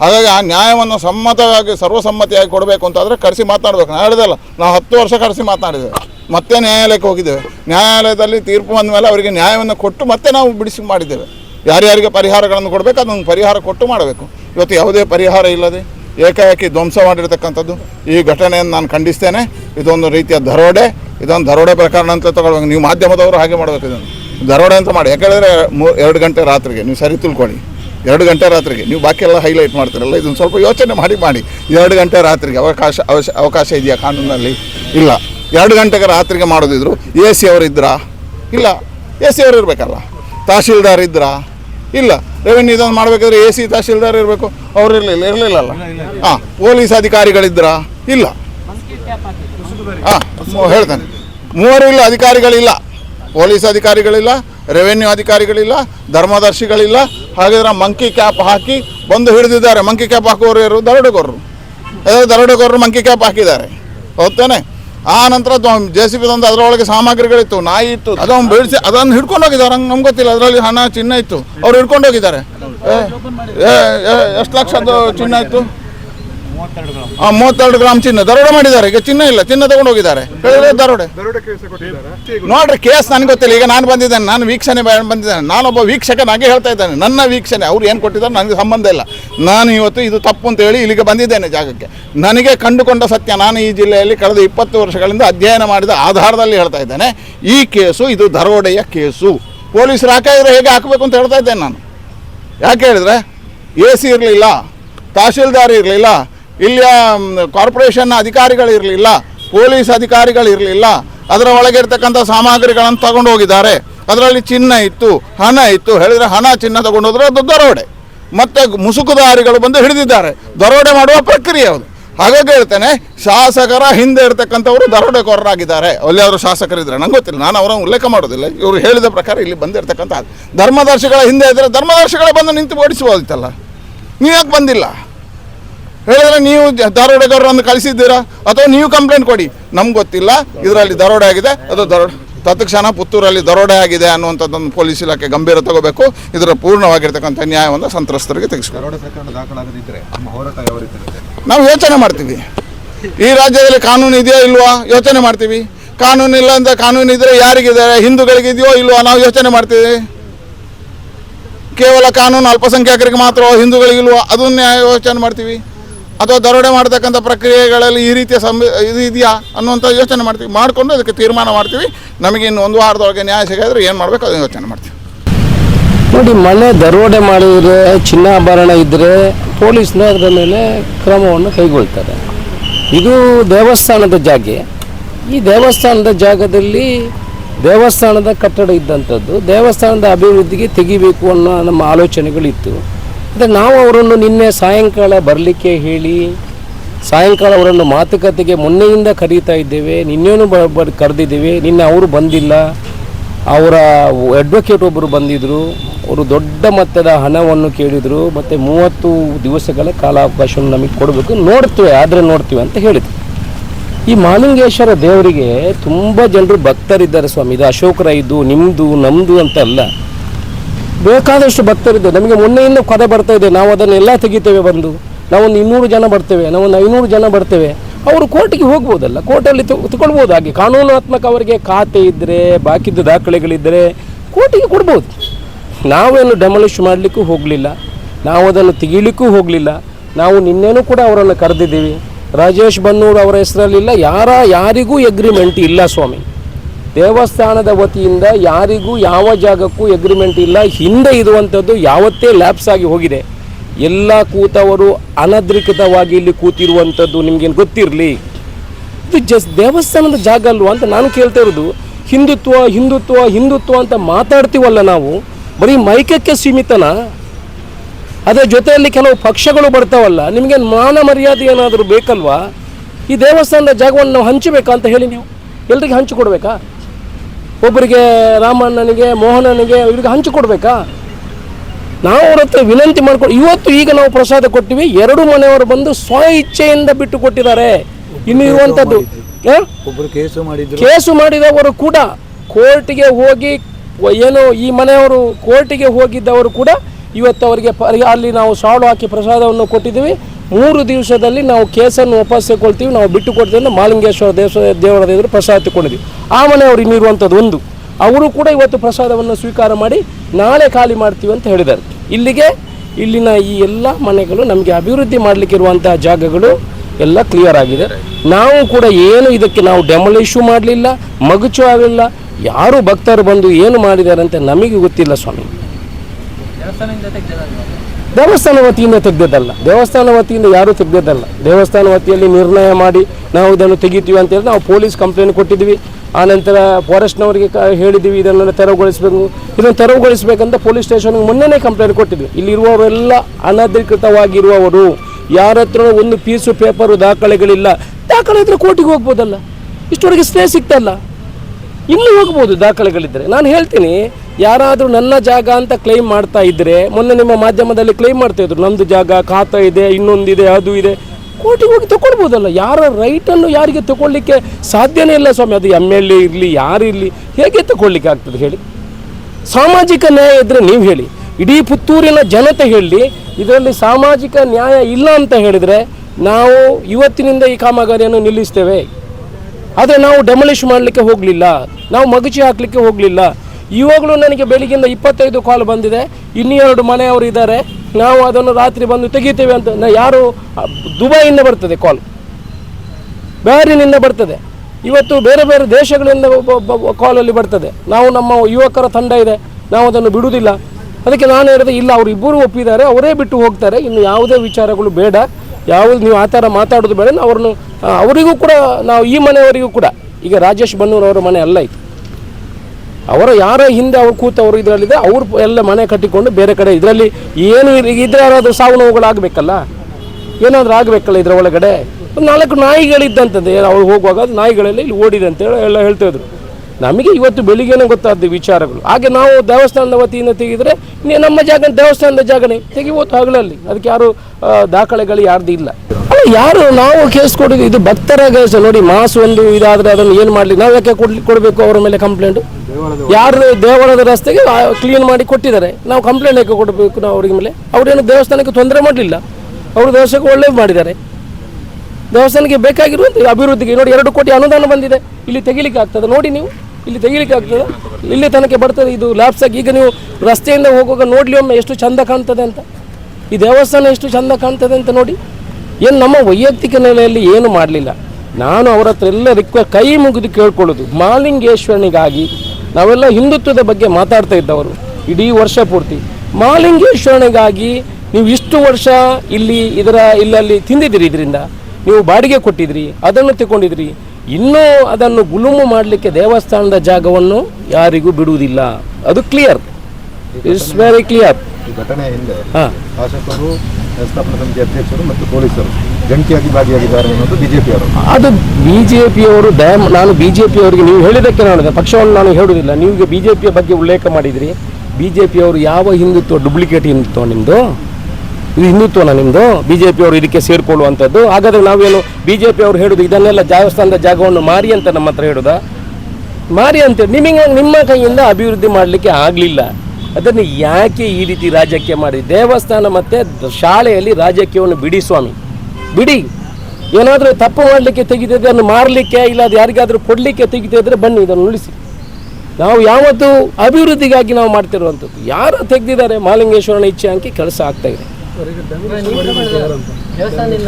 ಹಾಗಾಗಿ ಆ ನ್ಯಾಯವನ್ನು ಸಮ್ಮತವಾಗಿ, ಸರ್ವಸಮ್ಮತಿಯಾಗಿ ಕೊಡಬೇಕು ಅಂತಾದರೆ ಕರೆಸಿ ಮಾತನಾಡಬೇಕು. ನಾನು ಹೇಳಿದಲ್ಲ ನಾವು ಹತ್ತು ವರ್ಷ ಕರೆಸಿ ಮಾತನಾಡಿದ್ದೇವೆ. ಮತ್ತೆ ನ್ಯಾಯಾಲಯಕ್ಕೆ ಹೋಗಿದ್ದೇವೆ. ನ್ಯಾಯಾಲಯದಲ್ಲಿ ತೀರ್ಪು ಬಂದ ಮೇಲೆ ಅವರಿಗೆ ನ್ಯಾಯವನ್ನು ಕೊಟ್ಟು ಮತ್ತೆ ನಾವು ಬಿಡಿಸಿ ಮಾಡಿದ್ದೇವೆ. ಯಾರ್ಯಾರಿಗೆ ಪರಿಹಾರಗಳನ್ನು ಕೊಡಬೇಕು ಅದನ್ನು ಪರಿಹಾರ ಕೊಟ್ಟು ಮಾಡಬೇಕು. ಇವತ್ತು ಯಾವುದೇ ಪರಿಹಾರ ಇಲ್ಲದೆ ಏಕಾಏಕಿ ಧ್ವಂಸ ಮಾಡಿರ್ತಕ್ಕಂಥದ್ದು. ಈ ಘಟನೆಯನ್ನು ನಾನು ಖಂಡಿಸ್ತೇನೆ. ಇದೊಂದು ರೀತಿಯ ದರೋಡೆ. ಇದೊಂದು ದರೋಡೆ ಪ್ರಕರಣ ಅಂತ ತಗೊಳ್ಬೇಕು ನೀವು ಮಾಧ್ಯಮದವರು ಹಾಗೆ ಮಾಡಬೇಕು ಇದನ್ನು. ದರೋಡೆ ಅಂತ ಮಾಡಿ. ಯಾಕೆಂದರೆ ಮೂ, ಎರಡು ಗಂಟೆ ರಾತ್ರಿಗೆ. ನೀವು ಸರಿ ತಿಳ್ಕೊಳ್ಳಿ. ಎರಡು ಗಂಟೆ ರಾತ್ರಿಗೆ. ನೀವು ಬಾಕಿ ಎಲ್ಲ ಹೈಲೈಟ್ ಮಾಡ್ತೀರಲ್ಲ. ಇದನ್ನು ಸ್ವಲ್ಪ ಯೋಚನೆ ಮಾಡಿ ಮಾಡಿ. ಎರಡು ಗಂಟೆ ರಾತ್ರಿಗೆ ಅವಕಾಶ, ಅವಶ, ಅವಕಾಶ ಇದೆಯಾ ಕಾನೂನಲ್ಲಿ? ಇಲ್ಲ. ಎರಡು ಗಂಟೆಗೆ ರಾತ್ರಿಗೆ ಮಾಡೋದಿದ್ರು. ಎ ಸಿ ಅವರು ಇದ್ರಾ? ಇಲ್ಲ. ಎ ಸಿ ಅವರು ಇರಬೇಕಲ್ಲ. ತಹಶೀಲ್ದಾರ್ ಇದ್ರಾ? ಇಲ್ಲ. ರೆವೆನ್ಯೂ ಇದೊಂದು ಮಾಡಬೇಕಾದ್ರೆ ಎ ಸಿ ತಹಶೀಲ್ದಾರ್ ಇರಬೇಕು. ಅವ್ರು ಇರಲಿಲ್ಲ ಇರಲಿಲ್ಲಲ್ಲ ಹಾಂ, ಪೊಲೀಸ್ ಅಧಿಕಾರಿಗಳಿದ್ರಾ? ಇಲ್ಲ. ಹಾಂ ಹೇಳ್ತಾನೆ. ಮೂವರು ಇಲ್ಲ, ಅಧಿಕಾರಿಗಳಿಲ್ಲ. Police ಅಧಿಕಾರಿಗಳಿಲ್ಲ revenue ಅಧಿಕಾರಿಗಳಿಲ್ಲ, ಧರ್ಮದರ್ಶಿಗಳಿಲ್ಲ. ಹಾಗಿದ್ರೆ ಮಂಕಿ ಕ್ಯಾಪ್ ಹಾಕಿ ಬಂದು ಹಿಡಿದಿದ್ದಾರೆ. ಮಂಕಿ ಕ್ಯಾಪ್ ಹಾಕುವವರು ಯಾರು? ದರೋಡೆಗೋರರು ದರೋಡೆಗೋರರು ಮಂಕಿ ಕ್ಯಾಪ್ ಹಾಕಿದ್ದಾರೆ. ಹೌದಾನೆ ಆ ನಂತರ ಜೆ ಸಿ ಬಿ ತಂದು ಅದರೊಳಗೆ ಸಾಮಗ್ರಿಗಳಿತ್ತು ನಾಯಿ ಇತ್ತು ಅದೊಂದು ಬೆಳೆಸಿ ಅದನ್ನು ಹಿಡ್ಕೊಂಡು ಹೋಗಿದ್ದಾರೆ ಹಂಗೆ ನಮ್ಗೆ ಗೊತ್ತಿಲ್ಲ ಅದರಲ್ಲಿ ಹಣ ಚಿನ್ನ ಇತ್ತು ಅವ್ರು ಹಿಡ್ಕೊಂಡು ಹೋಗಿದ್ದಾರೆ. ಎಷ್ಟು ಲಕ್ಷದ್ದು ಚಿನ್ನ ಇತ್ತು? ಆ, ಮೂವತ್ತೆರಡು ಗ್ರಾಮ್ ಚಿನ್ನ. ದರೋಡೆ ಮಾಡಿದ್ದಾರೆ. ಈಗ ಚಿನ್ನ ಇಲ್ಲ. ಚಿನ್ನ ತಗೊಂಡು ಹೋಗಿದ್ದಾರೆ ಹೇಳಿದ್ರೆ ದರೋಡೆ. ನೋಡ್ರಿ ಕೇಸ್ ನನಗೆ ಗೊತ್ತಿಲ್ಲ. ಈಗ ನಾನು ಬಂದಿದ್ದೇನೆ. ನಾನು ವೀಕ್ಷಣೆ ಬಂದಿದ್ದೇನೆ. ನಾನೊಬ್ಬ ವೀಕ್ಷಕನಾಗೆ ಹೇಳ್ತಾ ಇದ್ದೇನೆ. ನನ್ನ ವೀಕ್ಷಣೆ ಅವ್ರು ಏನು ಕೊಟ್ಟಿದ್ದಾರೆ ನನಗೆ ಸಂಬಂಧ ಇಲ್ಲ. ನಾನು ಇವತ್ತು ಇದು ತಪ್ಪು ಅಂತ ಹೇಳಿ ಇಲ್ಲಿಗೆ ಬಂದಿದ್ದೇನೆ ಜಾಗಕ್ಕೆ. ನನಗೆ ಕಂಡುಕೊಂಡ ಸತ್ಯ ನಾನು ಈ ಜಿಲ್ಲೆಯಲ್ಲಿ ಕಳೆದ ಇಪ್ಪತ್ತು ವರ್ಷಗಳಿಂದ ಅಧ್ಯಯನ ಮಾಡಿದ ಆಧಾರದಲ್ಲಿ ಹೇಳ್ತಾ ಇದ್ದೇನೆ. ಈ ಕೇಸು ಇದು ದರೋಡೆಯ ಕೇಸು. ಪೊಲೀಸರು ಹಾಕಿದ್ರೆ ಹೇಗೆ ಹಾಕಬೇಕು ಅಂತ ಹೇಳ್ತಾ ಇದ್ದೇನೆ ನಾನು. ಯಾಕೆ ಹೇಳಿದ್ರೆ ಎ ಸಿ ಇರಲಿಲ್ಲ ತಹಶೀಲ್ದಾರ್ ಇರಲಿಲ್ಲ ಇಲ್ಲಿಯ ಕಾರ್ಪೊರೇಷನ್ ಅಧಿಕಾರಿಗಳಿರಲಿಲ್ಲ, ಪೊಲೀಸ್ ಅಧಿಕಾರಿಗಳಿರಲಿಲ್ಲ, ಅದರ ಒಳಗೆ ಇರ್ತಕ್ಕಂಥ ಸಾಮಗ್ರಿಗಳನ್ನು ತಗೊಂಡು ಹೋಗಿದ್ದಾರೆ ಅದರಲ್ಲಿ ಚಿನ್ನ ಇತ್ತು, ಹಣ ಇತ್ತು, ಹೇಳಿದರೆ ಹಣ ಚಿನ್ನ ತಗೊಂಡೋದ್ರೆ ಅದು ದರೋಡೆ. ಮತ್ತು ಮುಸುಕುದಾರಿಗಳು ಬಂದು ಹಿಡಿದಿದ್ದಾರೆ. ದರೋಡೆ ಮಾಡುವ ಪ್ರಕ್ರಿಯೆ ಅದು. ಹಾಗಾಗಿ ಹೇಳ್ತೇನೆ, ಶಾಸಕರ ಹಿಂದೆ ಇರ್ತಕ್ಕಂಥವರು ದರೋಡೆಕೋರರಾಗಿದ್ದಾರೆ. ಅವರು ಶಾಸಕರಿದ್ದಾರೆ ನಂಗೆ ಗೊತ್ತಿಲ್ಲ, ನಾನು ಅವರ ಉಲ್ಲೇಖ ಮಾಡೋದಿಲ್ಲ. ಇವರು ಹೇಳಿದ ಪ್ರಕಾರ ಇಲ್ಲಿ ಬಂದಿರತಕ್ಕಂಥ ಧರ್ಮದರ್ಶಿಗಳ ಹಿಂದೆ ಇದ್ದರೆ ಧರ್ಮದರ್ಶಿಗಳ ಬಂದು ನಿಂತು ಓಡಿಸ್ಬೋದಿತ್ತಲ್ಲ ನೀವು ಯಾಕೆ ಬಂದಿಲ್ಲ? ಹೇಳಿದ್ರೆ ನೀವು ಧಾರವಾಡಗಾರರನ್ನು ದರೋಡೆಗಾರರನ್ನು ಕಳಿಸಿದ್ದೀರಾ? ಅಥವಾ ನೀವು ಕಂಪ್ಲೇಂಟ್ ಕೊಡಿ. ನಮ್ಗೆ ಗೊತ್ತಿಲ್ಲ. ಇದರಲ್ಲಿ ದರೋಡೆ ಆಗಿದೆ. ಅದು ದರೋಡೆ ತತ್ಕ್ಷಣ ಪುತ್ತೂರಲ್ಲಿ ದರೋಡೆ ಆಗಿದೆ ಅನ್ನುವಂಥದ್ದನ್ನು ಪೊಲೀಸ್ ಇಲಾಖೆ ಗಂಭೀರ ತಗೋಬೇಕು. ಇದರ ಪೂರ್ಣವಾಗಿರ್ತಕ್ಕಂಥ ನ್ಯಾಯವನ್ನು ಸಂತ್ರಸ್ತರಿಗೆ ಇರುತ್ತೆ? ನಾವು ಯೋಚನೆ ಮಾಡ್ತೀವಿ. ಈ ರಾಜ್ಯದಲ್ಲಿ ಕಾನೂನು ಇದೆಯೋ ಇಲ್ವಾ? ಯೋಚನೆ ಮಾಡ್ತೀವಿ. ಕಾನೂನು ಇಲ್ಲ ಅಂತ ಕಾನೂನು ಇದ್ರೆ ಯಾರಿಗಿದೆ? ಹಿಂದೂಗಳಿಗಿದೆಯೋ ಇಲ್ವಾ? ನಾವು ಯೋಚನೆ ಮಾಡ್ತೀವಿ. ಕೇವಲ ಕಾನೂನು ಅಲ್ಪಸಂಖ್ಯಾತರಿಗೆ ಮಾತ್ರ ಹಿಂದೂಗಳಿಗಿಲ್ವೋ? ಅದನ್ನೇ ಯೋಚನೆ ಮಾಡ್ತೀವಿ. ಅಥವಾ ದರೋಡೆ ಮಾಡ್ತಕ್ಕಂಥ ಪ್ರಕ್ರಿಯೆಗಳಲ್ಲಿ ಈ ರೀತಿಯ ಸಂ ಇದು ಇದೆಯಾ ಅನ್ನುವಂಥ ಯೋಚನೆ ಮಾಡ್ತೀವಿ. ಮಾಡಿಕೊಂಡು ಅದಕ್ಕೆ ತೀರ್ಮಾನ ಮಾಡ್ತೀವಿ. ನಮಗೆ ಇನ್ನು ಒಂದು ವಾರದೊಳಗೆ ನ್ಯಾಯ ಸಿಗಾದರೆ ಏನು ಮಾಡಬೇಕು ಅದನ್ನು ಯೋಚನೆ ಮಾಡ್ತೀವಿ. ನೋಡಿ, ಮನೆ ದರೋಡೆ ಮಾಡಿದರೆ ಚಿನ್ನಾಭರಣ ಇದ್ದರೆ ಪೊಲೀಸ್ನ ಅದರ ಮೇಲೆ ಕ್ರಮವನ್ನು ಕೈಗೊಳ್ತಾರೆ. ಇದು ದೇವಸ್ಥಾನದ ಜಾಗ. ಈ ದೇವಸ್ಥಾನದ ಜಾಗದಲ್ಲಿ ದೇವಸ್ಥಾನದ ಕಟ್ಟಡ ಇದ್ದಂಥದ್ದು, ದೇವಸ್ಥಾನದ ಅಭಿವೃದ್ಧಿಗೆ ತೆಗಿಬೇಕು ಅನ್ನೋ ನಮ್ಮ ಆಲೋಚನೆಗಳಿತ್ತು. ಆದರೆ ನಾವು ಅವರನ್ನು ನಿನ್ನೆ ಸಾಯಂಕಾಲ ಬರಲಿಕ್ಕೆ ಹೇಳಿ, ಸಾಯಂಕಾಲ ಅವರನ್ನು ಮಾತುಕತೆಗೆ ಮೊನ್ನೆಯಿಂದ ಕರೀತಾ ಇದ್ದೇವೆ, ನಿನ್ನೇನು ಬ ಬ ಕರೆದಿದ್ದೇವೆ, ನಿನ್ನೆ ಅವರು ಬಂದಿಲ್ಲ. ಅವರ ಅಡ್ವೊಕೇಟ್ ಒಬ್ಬರು ಬಂದಿದ್ದರು ಅವರು ದೊಡ್ಡ ಮೊತ್ತದ ಹಣವನ್ನು ಕೇಳಿದರು, ಮತ್ತು ಮೂವತ್ತು ದಿವಸಗಳ ಕಾಲಾವಕಾಶವನ್ನು ನಮಗೆ ಕೊಡಬೇಕು, ನೋಡ್ತೀವಿ, ಆದರೆ ನೋಡ್ತೀವಿ ಅಂತ ಹೇಳಿದರು. ಈ ಮಾಲಿಂಗೇಶ್ವರ ದೇವರಿಗೆ ತುಂಬ ಜನರು ಭಕ್ತರಿದ್ದಾರೆ ಸ್ವಾಮಿ. ಇದು ಅಶೋಕರ ಇದು ನಿಮ್ಮದು ನಮ್ಮದು ಅಂತ ಅಲ್ಲ. ಬೇಕಾದಷ್ಟು ಭಕ್ತರಿದ್ದು, ನಮಗೆ ಮೊನ್ನೆಯಿಂದ ಕೊರೆ ಬರ್ತಾ ಇದೆ, ನಾವು ಅದನ್ನೆಲ್ಲ ತೆಗಿತೇವೆ ಬಂದು. ನಾವೊಂದು ಇನ್ನೂರು ಜನ ಬರ್ತೇವೆ ನಾವೊಂದು ಐನೂರು ಜನ ಬರ್ತೇವೆ. ಅವರು ಕೋರ್ಟಿಗೆ ಹೋಗ್ಬೋದಲ್ಲ, ಕೋರ್ಟಲ್ಲಿ ತಗೊಳ್ಬೋದು ಹಾಗೆ. ಕಾನೂನಾತ್ಮಕ ಅವರಿಗೆ ಖಾತೆ ಇದ್ದರೆ ಬಾಕಿದ್ದು ದಾಖಲೆಗಳಿದ್ದರೆ ಕೋರ್ಟಿಗೆ ಕೊಡ್ಬೋದು. ನಾವೇನು ಡೆಮಲಿಷ್ ಮಾಡಲಿಕ್ಕೂ ಹೋಗಲಿಲ್ಲ, ನಾವು ಅದನ್ನು ತೆಗಿಲಿಕ್ಕೂ ಹೋಗಲಿಲ್ಲ. ನಾವು ನಿನ್ನೆನೂ ಕೂಡ ಅವರನ್ನು ಕರೆದಿದ್ದೀವಿ. ರಾಜೇಶ್ ಬನ್ನೂರು ಅವರ ಹೆಸರಲ್ಲಿಲ್ಲ, ಯಾರ, ಯಾರಿಗೂ ಎಗ್ರಿಮೆಂಟ್ ಇಲ್ಲ ಸ್ವಾಮಿ. ದೇವಸ್ಥಾನದ ವತಿಯಿಂದ ಯಾರಿಗೂ ಯಾವ ಜಾಗಕ್ಕೂ ಎಗ್ರಿಮೆಂಟ್ ಇಲ್ಲ. ಹಿಂದೆ ಇರುವಂಥದ್ದು ಯಾವತ್ತೇ ಲ್ಯಾಪ್ಸ್ ಆಗಿ ಹೋಗಿದೆ. ಎಲ್ಲ ಕೂತವರು ಅನಧಿಕೃತವಾಗಿ ಇಲ್ಲಿ ಕೂತಿರುವಂಥದ್ದು ನಿಮಗೇನು ಗೊತ್ತಿರಲಿ? ಇದು ಜಸ್ಟ್ ದೇವಸ್ಥಾನದ ಜಾಗ ಅಲ್ವಾ ಅಂತ ನಾನು ಕೇಳ್ತಾ ಇರೋದು. ಹಿಂದುತ್ವ ಹಿಂದುತ್ವ ಹಿಂದುತ್ವ ಅಂತ ಮಾತಾಡ್ತೀವಲ್ಲ ನಾವು, ಬರೀ ಮೈಕಕ್ಕೆ ಸೀಮಿತನಾ? ಅದರ ಜೊತೆಯಲ್ಲಿ ಕೆಲವು ಪಕ್ಷಗಳು ಬರ್ತಾವಲ್ಲ ನಿಮಗೆ ಮಾನ ಮರ್ಯಾದೆ ಏನಾದರೂ ಬೇಕಲ್ವಾ? ಈ ದೇವಸ್ಥಾನದ ಜಾಗವನ್ನು ನಾವು ಹಂಚಬೇಕಾ ಅಂತ ಹೇಳಿ ನೀವು? ಎಲ್ರಿಗೆ ಹಂಚಿಕೊಡ್ಬೇಕಾ ಒಬ್ಬರಿಗೆ ರಾಮಣ್ಣನಿಗೆ ಮೋಹನನಿಗೆ ಇವ್ರಿಗೆ ಹಂಚಿಕೊಡ್ಬೇಕಾ ನಾವು ಅವ್ರ ಹತ್ರ ವಿನಂತಿ ಮಾಡ್ಕೊಂಡು ಇವತ್ತು ಈಗ ನಾವು ಪ್ರಸಾದ ಕೊಟ್ಟಿವಿ ಎರಡು ಮನೆಯವರು ಬಂದು ಸ್ವ ಇಚ್ಛೆಯಿಂದ ಬಿಟ್ಟು ಕೊಟ್ಟಿದ್ದಾರೆ. ಇನ್ನು ಇರುವಂಥದ್ದು ಕೇಸು ಮಾಡಿದ್ರು. ಕೇಸು ಮಾಡಿದವರು ಕೂಡ ಕೋರ್ಟಿಗೆ ಹೋಗಿ ಏನು ಈ ಮನೆಯವರು ಕೋರ್ಟಿಗೆ ಹೋಗಿದ್ದವರು ಕೂಡ ಇವತ್ತು ಅವರಿಗೆ ಅಲ್ಲಿ ನಾವು ಸಾಳು ಹಾಕಿ ಪ್ರಸಾದವನ್ನು ಕೊಟ್ಟಿದ್ದೀವಿ. ಮೂರು ದಿವಸದಲ್ಲಿ ನಾವು ಕೇಸನ್ನು ವಾಪಸ್ ತಗೊಳ್ತೀವಿ ನಾವು ಬಿಟ್ಟು ಕೊಡ್ತೀವಿ ಅಂದರೆ ಮಾಲಿಂಗೇಶ್ವರ ದೇವ ದೇವರ ಎದುರು ಪ್ರಸಾದ ತಗೊಂಡಿದ್ವಿ ಆ ಮನೆಯವರು ಇನ್ನಿರುವಂಥದ್ದು ಒಂದು. ಅವರು ಕೂಡ ಇವತ್ತು ಪ್ರಸಾದವನ್ನು ಸ್ವೀಕಾರ ಮಾಡಿ ನಾಳೆ ಖಾಲಿ ಮಾಡ್ತೀವಿ ಅಂತ ಹೇಳಿದ್ದಾರೆ. ಇಲ್ಲಿಗೆ ಇಲ್ಲಿನ ಈ ಎಲ್ಲ ಮನೆಗಳು ನಮಗೆ ಅಭಿವೃದ್ಧಿ ಮಾಡಲಿಕ್ಕಿರುವಂತಹ ಜಾಗಗಳು ಎಲ್ಲ ಕ್ಲಿಯರ್ ಆಗಿದೆ. ನಾವು ಕೂಡ ಏನು ಇದಕ್ಕೆ ನಾವು ಡೆಮೊಲಿಶು ಮಾಡಲಿಲ್ಲ, ಮಗುಚು ಆಗಲಿಲ್ಲ, ಯಾರು ಭಕ್ತರು ಬಂದು ಏನು ಮಾಡಿದ್ದಾರೆ ಅಂತ ನಮಗೆ ಗೊತ್ತಿಲ್ಲ ಸ್ವಾಮಿ. ದೇವಸ್ಥಾನ ವತಿಯಿಂದ ತೆಗೆದದ್ದಲ್ಲ. ದೇವಸ್ಥಾನ ವತಿಯಿಂದ ಯಾರೂ ತೆಗೆದದ್ದಲ್ಲ. ದೇವಸ್ಥಾನ ವತಿಯಲ್ಲಿ ನಿರ್ಣಯ ಮಾಡಿ ನಾವು ಇದನ್ನು ತೆಗಿತೀವಿ ಅಂತೇಳಿ ನಾವು ಪೊಲೀಸ್ ಕಂಪ್ಲೇಂಟ್ ಕೊಟ್ಟಿದ್ದೀವಿ. ಆನಂತರ ಫಾರೆಸ್ಟ್ನವರಿಗೆ ಕ ಹೇಳಿದ್ದೀವಿ ಇದನ್ನೆಲ್ಲ ತೆರವುಗೊಳಿಸಬೇಕು. ಇದನ್ನು ತೆರವುಗೊಳಿಸಬೇಕಂತ ಪೊಲೀಸ್ ಸ್ಟೇಷನ್ಗೆ ಮೊನ್ನೆನೇ ಕಂಪ್ಲೇಂಟ್ ಕೊಟ್ಟಿದ್ವಿ. ಇಲ್ಲಿರುವವರೆಲ್ಲ ಅನಧಿಕೃತವಾಗಿರುವವರು. ಯಾರ ಹತ್ರ ಒಂದು ಪೀಸು ಪೇಪರು ದಾಖಲೆಗಳಿಲ್ಲ. ದಾಖಲೆ ಇದ್ರೆ ಕೋರ್ಟಿಗೆ ಹೋಗ್ಬೋದಲ್ಲ. ಇಷ್ಟವರೆಗೆ ಸ್ಟೇ ಸಿಗ್ತಲ್ಲ. ಇನ್ನೂ ಹೋಗ್ಬೋದು ದಾಖಲೆಗಳಿದ್ದರೆ ನಾನು ಹೇಳ್ತೀನಿ ಯಾರಾದರೂ ನನ್ನ ಜಾಗ ಅಂತ ಕ್ಲೈಮ್ ಮಾಡ್ತಾ ಇದ್ದರೆ ಮೊನ್ನೆ ನಿಮ್ಮ ಮಾಧ್ಯಮದಲ್ಲಿ ಕ್ಲೈಮ್ ಮಾಡ್ತಾ ಇದ್ರು ನಮ್ಮದು ಜಾಗ ಖಾತ ಇದೆ, ಇನ್ನೊಂದಿದೆ, ಅದು ಇದೆ. ಕೋರ್ಟಿಗೆ ಹೋಗಿ ತಗೊಳ್ಬೋದಲ್ಲ, ಯಾರ ರೈಟನ್ನು ಯಾರಿಗೆ ತಗೊಳ್ಳಿಕ್ಕೆ ಸಾಧ್ಯನೇ ಇಲ್ಲ ಸ್ವಾಮಿ? ಅದು ಎಂ ಎಲ್ ಎ ಇರಲಿ ಯಾರಿರಲಿ ಹೇಗೆ ತಗೊಳ್ಳಿಕ್ಕೆ ಆಗ್ತದೆ ಹೇಳಿ? ಸಾಮಾಜಿಕ ನ್ಯಾಯ ಇದ್ದರೆ ನೀವು ಹೇಳಿ. ಇಡೀ ಪುತ್ತೂರಿನ ಜನತೆ ಹೇಳಿ, ಇದರಲ್ಲಿ ಸಾಮಾಜಿಕ ನ್ಯಾಯ ಇಲ್ಲ ಅಂತ ಹೇಳಿದರೆ ನಾವು ಇವತ್ತಿನಿಂದ ಈ ಕಾಮಗಾರಿಯನ್ನು ನಿಲ್ಲಿಸ್ತೇವೆ. ಆದರೆ ನಾವು ಡೆಮಲಿಷ್ ಮಾಡಲಿಕ್ಕೆ ಹೋಗಲಿಲ್ಲ, ನಾವು ಮಗುಚಿ ಹಾಕಲಿಕ್ಕೆ ಹೋಗಲಿಲ್ಲ ಇವಾಗಲೂ ನನಗೆ ಬೆಳಿಗ್ಗೆಯಿಂದ ಇಪ್ಪತ್ತೈದು ಕಾಲ್ ಬಂದಿದೆ. ಇನ್ನೆರಡು ಮನೆಯವರು ಇದ್ದಾರೆ. ನಾವು ಅದನ್ನು ರಾತ್ರಿ ಬಂದು ತೆಗಿತೇವೆ ಅಂತ ನಾ ಯಾರು ದುಬೈಯಿಂದ ಬರ್ತದೆ ಕಾಲ್. ಬ್ಯಾರಿನಿಂದ ಬರ್ತದೆ. ಇವತ್ತು ಬೇರೆ ಬೇರೆ ದೇಶಗಳಿಂದ ಕಾಲಲ್ಲಿ ಬರ್ತದೆ. ನಾವು ನಮ್ಮ ಯುವಕರ ತಂಡ ಇದೆ. ನಾವು ಅದನ್ನು ಬಿಡುವುದಿಲ್ಲ. ಅದಕ್ಕೆ ನಾನು ಹೇಳಿದೆ, ಇಲ್ಲ, ಅವರು ಇಬ್ಬರು ಒಪ್ಪಿದ್ದಾರೆ. ಅವರೇ ಬಿಟ್ಟು ಹೋಗ್ತಾರೆ. ಇನ್ನು ಯಾವುದೇ ವಿಚಾರಗಳು ಬೇಡ. ಯಾವುದು ನೀವು ಆ ಥರ ಮಾತಾಡೋದು ಬೇಡ. ಅವರನ್ನು ಅವರಿಗೂ ಕೂಡ, ನಾವು ಈ ಮನೆಯವರಿಗೂ ಕೂಡ. ಈಗ ರಾಜೇಶ್ ಬನ್ನೂರವರ ಮನೆ ಅಲ್ಲ ಇದು. ಅವರ ಯಾರ ಹಿಂದೆ ಅವ್ರು ಕೂತವರು ಇದರಲ್ಲಿದೆ, ಅವ್ರು ಎಲ್ಲ ಮನೆ ಕಟ್ಟಿಕೊಂಡು ಬೇರೆ ಕಡೆ ಇದರಲ್ಲಿ ಏನು ಇದ್ರೆ ಯಾರಾದರೂ ಸಾವು ನೋವುಗಳಾಗಬೇಕಲ್ಲ ಏನಾದರೂ ಆಗಬೇಕಲ್ಲ ಇದರ ಒಳಗಡೆ? ನಾಲ್ಕು ನಾಯಿಗಳಿದ್ದಂಥದ್ದು ಅವ್ರು ಹೋಗುವಾಗ ಅದು ನಾಯಿಗಳೆಲ್ಲ ಇಲ್ಲಿ ಓಡಿದೆ ಅಂತೇಳಿ ಎಲ್ಲ ಹೇಳ್ತಾಯಿದ್ರು ನಮಗೆ ಇವತ್ತು ಬೆಳಿಗ್ಗೆನೇ ಗೊತ್ತಾದ್ದು ಈ ವಿಚಾರಗಳು. ಹಾಗೆ ನಾವು ದೇವಸ್ಥಾನದ ವತಿಯಿಂದ ತೆಗೆದರೆ ನಮ್ಮ ಜಾಗ, ದೇವಸ್ಥಾನದ ಜಾಗನೇ. ತೆಗಿಬೋದು ಹಗಲಲ್ಲಿ. ಅದಕ್ಕೆ ಯಾರು ದಾಖಲೆಗಳು ಯಾರ್ದು ಇಲ್ಲ. ಅಲ್ಲ, ಯಾರು ನಾವು ಕೇಸ್ ಕೊಡೋದು, ಇದು ಭಕ್ತರ ಕೇಸ್. ನೋಡಿ, ಮಾಸ್ ಒಂದು ಇದಾದರೆ ಅದನ್ನು ಏನು ಮಾಡಲಿ? ನಾವು ಯಾಕೆ ಕೊಡ್ಲಿ ಕೊಡಬೇಕು ಅವರ ಮೇಲೆ ಕಂಪ್ಲೇಂಟ್ ಯಾರು ದೇವಾಲಯದ ರಸ್ತೆಗೆ ಕ್ಲೀನ್ ಮಾಡಿ ಕೊಟ್ಟಿದ್ದಾರೆ. ನಾವು ಕಂಪ್ಲೇಂಟ್ ಯಾಕೆ ಕೊಡಬೇಕು ನಾವು ಅವ್ರಿಗೆ ಮೇಲೆ. ಅವರೇನು ದೇವಸ್ಥಾನಕ್ಕೆ ತೊಂದರೆ ಮಾಡಲಿಲ್ಲ. ಅವರು ದೇವಸ್ಥಾನಕ್ಕೆ ಒಳ್ಳೇದು ಮಾಡಿದ್ದಾರೆ. ದೇವಸ್ಥಾನಕ್ಕೆ ಬೇಕಾಗಿರುವಂಥ ಅಭಿವೃದ್ಧಿಗೆ ನೋಡಿ ಎರಡು ಕೋಟಿ ಅನುದಾನ ಬಂದಿದೆ. ಇಲ್ಲಿ ತೆಗಿಲಿಕ್ಕೆ ಆಗ್ತದೆ? ನೋಡಿ ನೀವು. ಇಲ್ಲಿ ತೆಗಿಲಿಕ್ಕೆ ಆಗ್ತದೆ? ಇಲ್ಲಿ ತನಕ ಬರ್ತದೆ ಇದು ಲ್ಯಾಬ್ಸ್ ಆಗಿ. ಈಗ ನೀವು ರಸ್ತೆಯಿಂದ ಹೋಗುವಾಗ ನೋಡಲಿ ಒಮ್ಮೆ ಎಷ್ಟು ಚಂದ ಕಾಣ್ತದೆ ಅಂತ. ಈ ದೇವಸ್ಥಾನ ಎಷ್ಟು ಚಂದ ಕಾಣ್ತದೆ ಅಂತ ನೋಡಿ. ಏನು ನಮ್ಮ ವೈಯಕ್ತಿಕ ನೆಲೆಯಲ್ಲಿ ಏನು ಮಾಡಲಿಲ್ಲ. ನಾನು ಅವರ ಹತ್ರ ಎಲ್ಲ ರಿಕ್ವೆ ಕೈ ಮುಗಿದು ಕೇಳ್ಕೊಳ್ಳೋದು. ಮಾಲಿಂಗೇಶ್ವರನಿಗಾಗಿ ನಾವೆಲ್ಲ ಹಿಂದುತ್ವದ ಬಗ್ಗೆ ಮಾತಾಡ್ತಾ ಇದ್ದವರು ಇಡೀ ವರ್ಷ ಪೂರ್ತಿ. ಮಾಲಿಂಗೇಶ್ವರನಿಗಾಗಿ ನೀವು ಇಷ್ಟು ವರ್ಷ ಇಲ್ಲಿ ಇದರ ಇಲ್ಲಲ್ಲಿ ತಿಂದಿದ್ದೀರಿ ಇದರಿಂದ. ನೀವು ಬಾಡಿಗೆ ಕೊಟ್ಟಿದ್ರಿ ಅದನ್ನು ತಗೊಂಡಿದ್ರಿ. ಇನ್ನೂ ಅದನ್ನು ಗುಲುಮು ಮಾಡಲಿಕ್ಕೆ ದೇವಸ್ಥಾನದ ಜಾಗವನ್ನು ಯಾರಿಗೂ ಬಿಡುವುದಿಲ್ಲ. ಅದು ಕ್ಲಿಯರ್ ಇಟ್ಸ್ ವೆರಿ ಕ್ಲಿಯರ್ ಈ ಘಟನೆ ಹಿಂದೆ ಹಾಂ. ಶಾಸಕರು ಸಮಿತಿ ಅಧ್ಯಕ್ಷರು ಮತ್ತು ಪೊಲೀಸರು ಜಂಟಿಯಾಗಿ ಭಾಗಿಯಾಗಿದ್ದಾರೆ ಅನ್ನೋದು ಬಿಜೆಪಿ ಅವರು ಅದು ಬಿಜೆಪಿಯವರು, ಡ್ಯಾಮ್, ನಾನು ಬಿಜೆಪಿಯವರಿಗೆ ನೀವು ಹೇಳಿದ್ದಕ್ಕೆ ನಾನು ಪಕ್ಷವನ್ನು ನಾನು ಹೇಳುವುದಿಲ್ಲ. ನೀವು ಬಿಜೆಪಿಯ ಬಗ್ಗೆ ಉಲ್ಲೇಖ ಮಾಡಿದ್ರಿ. ಬಿಜೆಪಿಯವರು ಯಾವ ಹಿಂದುತ್ವ ಡುಪ್ಲಿಕೇಟ್ ಹಿಂದುತ್ವ ನಿಮ್ಮದು ಇದು ಹಿಂದುತ್ವನ ನಿಮ್ಮದು ಬಿ ಜೆ ಪಿಯವರು ಇದಕ್ಕೆ ಸೇರಿಕೊಳ್ಳುವಂಥದ್ದು? ಹಾಗಾದರೆ ನಾವೇನು ಬಿ ಜೆ ಪಿಯವರು ಹೇಳೋದು ಇದನ್ನೆಲ್ಲ ದೇವಸ್ಥಾನದ ಜಾಗವನ್ನು ಮಾರಿ ಅಂತ ನಮ್ಮ ಹತ್ರ ಹೇಳುದ? ಮಾರಿ ಅಂತ ನಿಮಗೆ ನಿಮ್ಮ ಕೈಯಿಂದ ಅಭಿವೃದ್ಧಿ ಮಾಡಲಿಕ್ಕೆ ಆಗಲಿಲ್ಲ. ಅದನ್ನು ಯಾಕೆ ಈ ರೀತಿ ರಾಜಕೀಯ ಮಾಡಿ ದೇವಸ್ಥಾನ ಮತ್ತು ಶಾಲೆಯಲ್ಲಿ ರಾಜಕೀಯವನ್ನು ಬಿಡಿ ಬಿಡಿ. ಏನಾದರೂ ತಪ್ಪು ಮಾಡಲಿಕ್ಕೆ ತೆಗಿತಿದ್ರೆ ಅದನ್ನು ಮಾರಲಿಕ್ಕೆ ಇಲ್ಲ, ಅದು ಯಾರಿಗಾದರೂ ಕೊಡಲಿಕ್ಕೆ ತೆಗಿತಿದ್ರೆ ಬನ್ನಿ, ಇದನ್ನು ಉಳಿಸಿ. ನಾವು ಯಾವತ್ತೂ ಅಭಿವೃದ್ಧಿಗಾಗಿ ನಾವು ಮಾಡ್ತಿರುವಂಥದ್ದು. ಯಾರು ತೆಗೆದಿದ್ದಾರೆ? ಮಾಲಿಂಗೇಶ್ವರನ ಇಚ್ಛೆ ಅಂಕಿ ಕೆಲಸ ಆಗ್ತಾ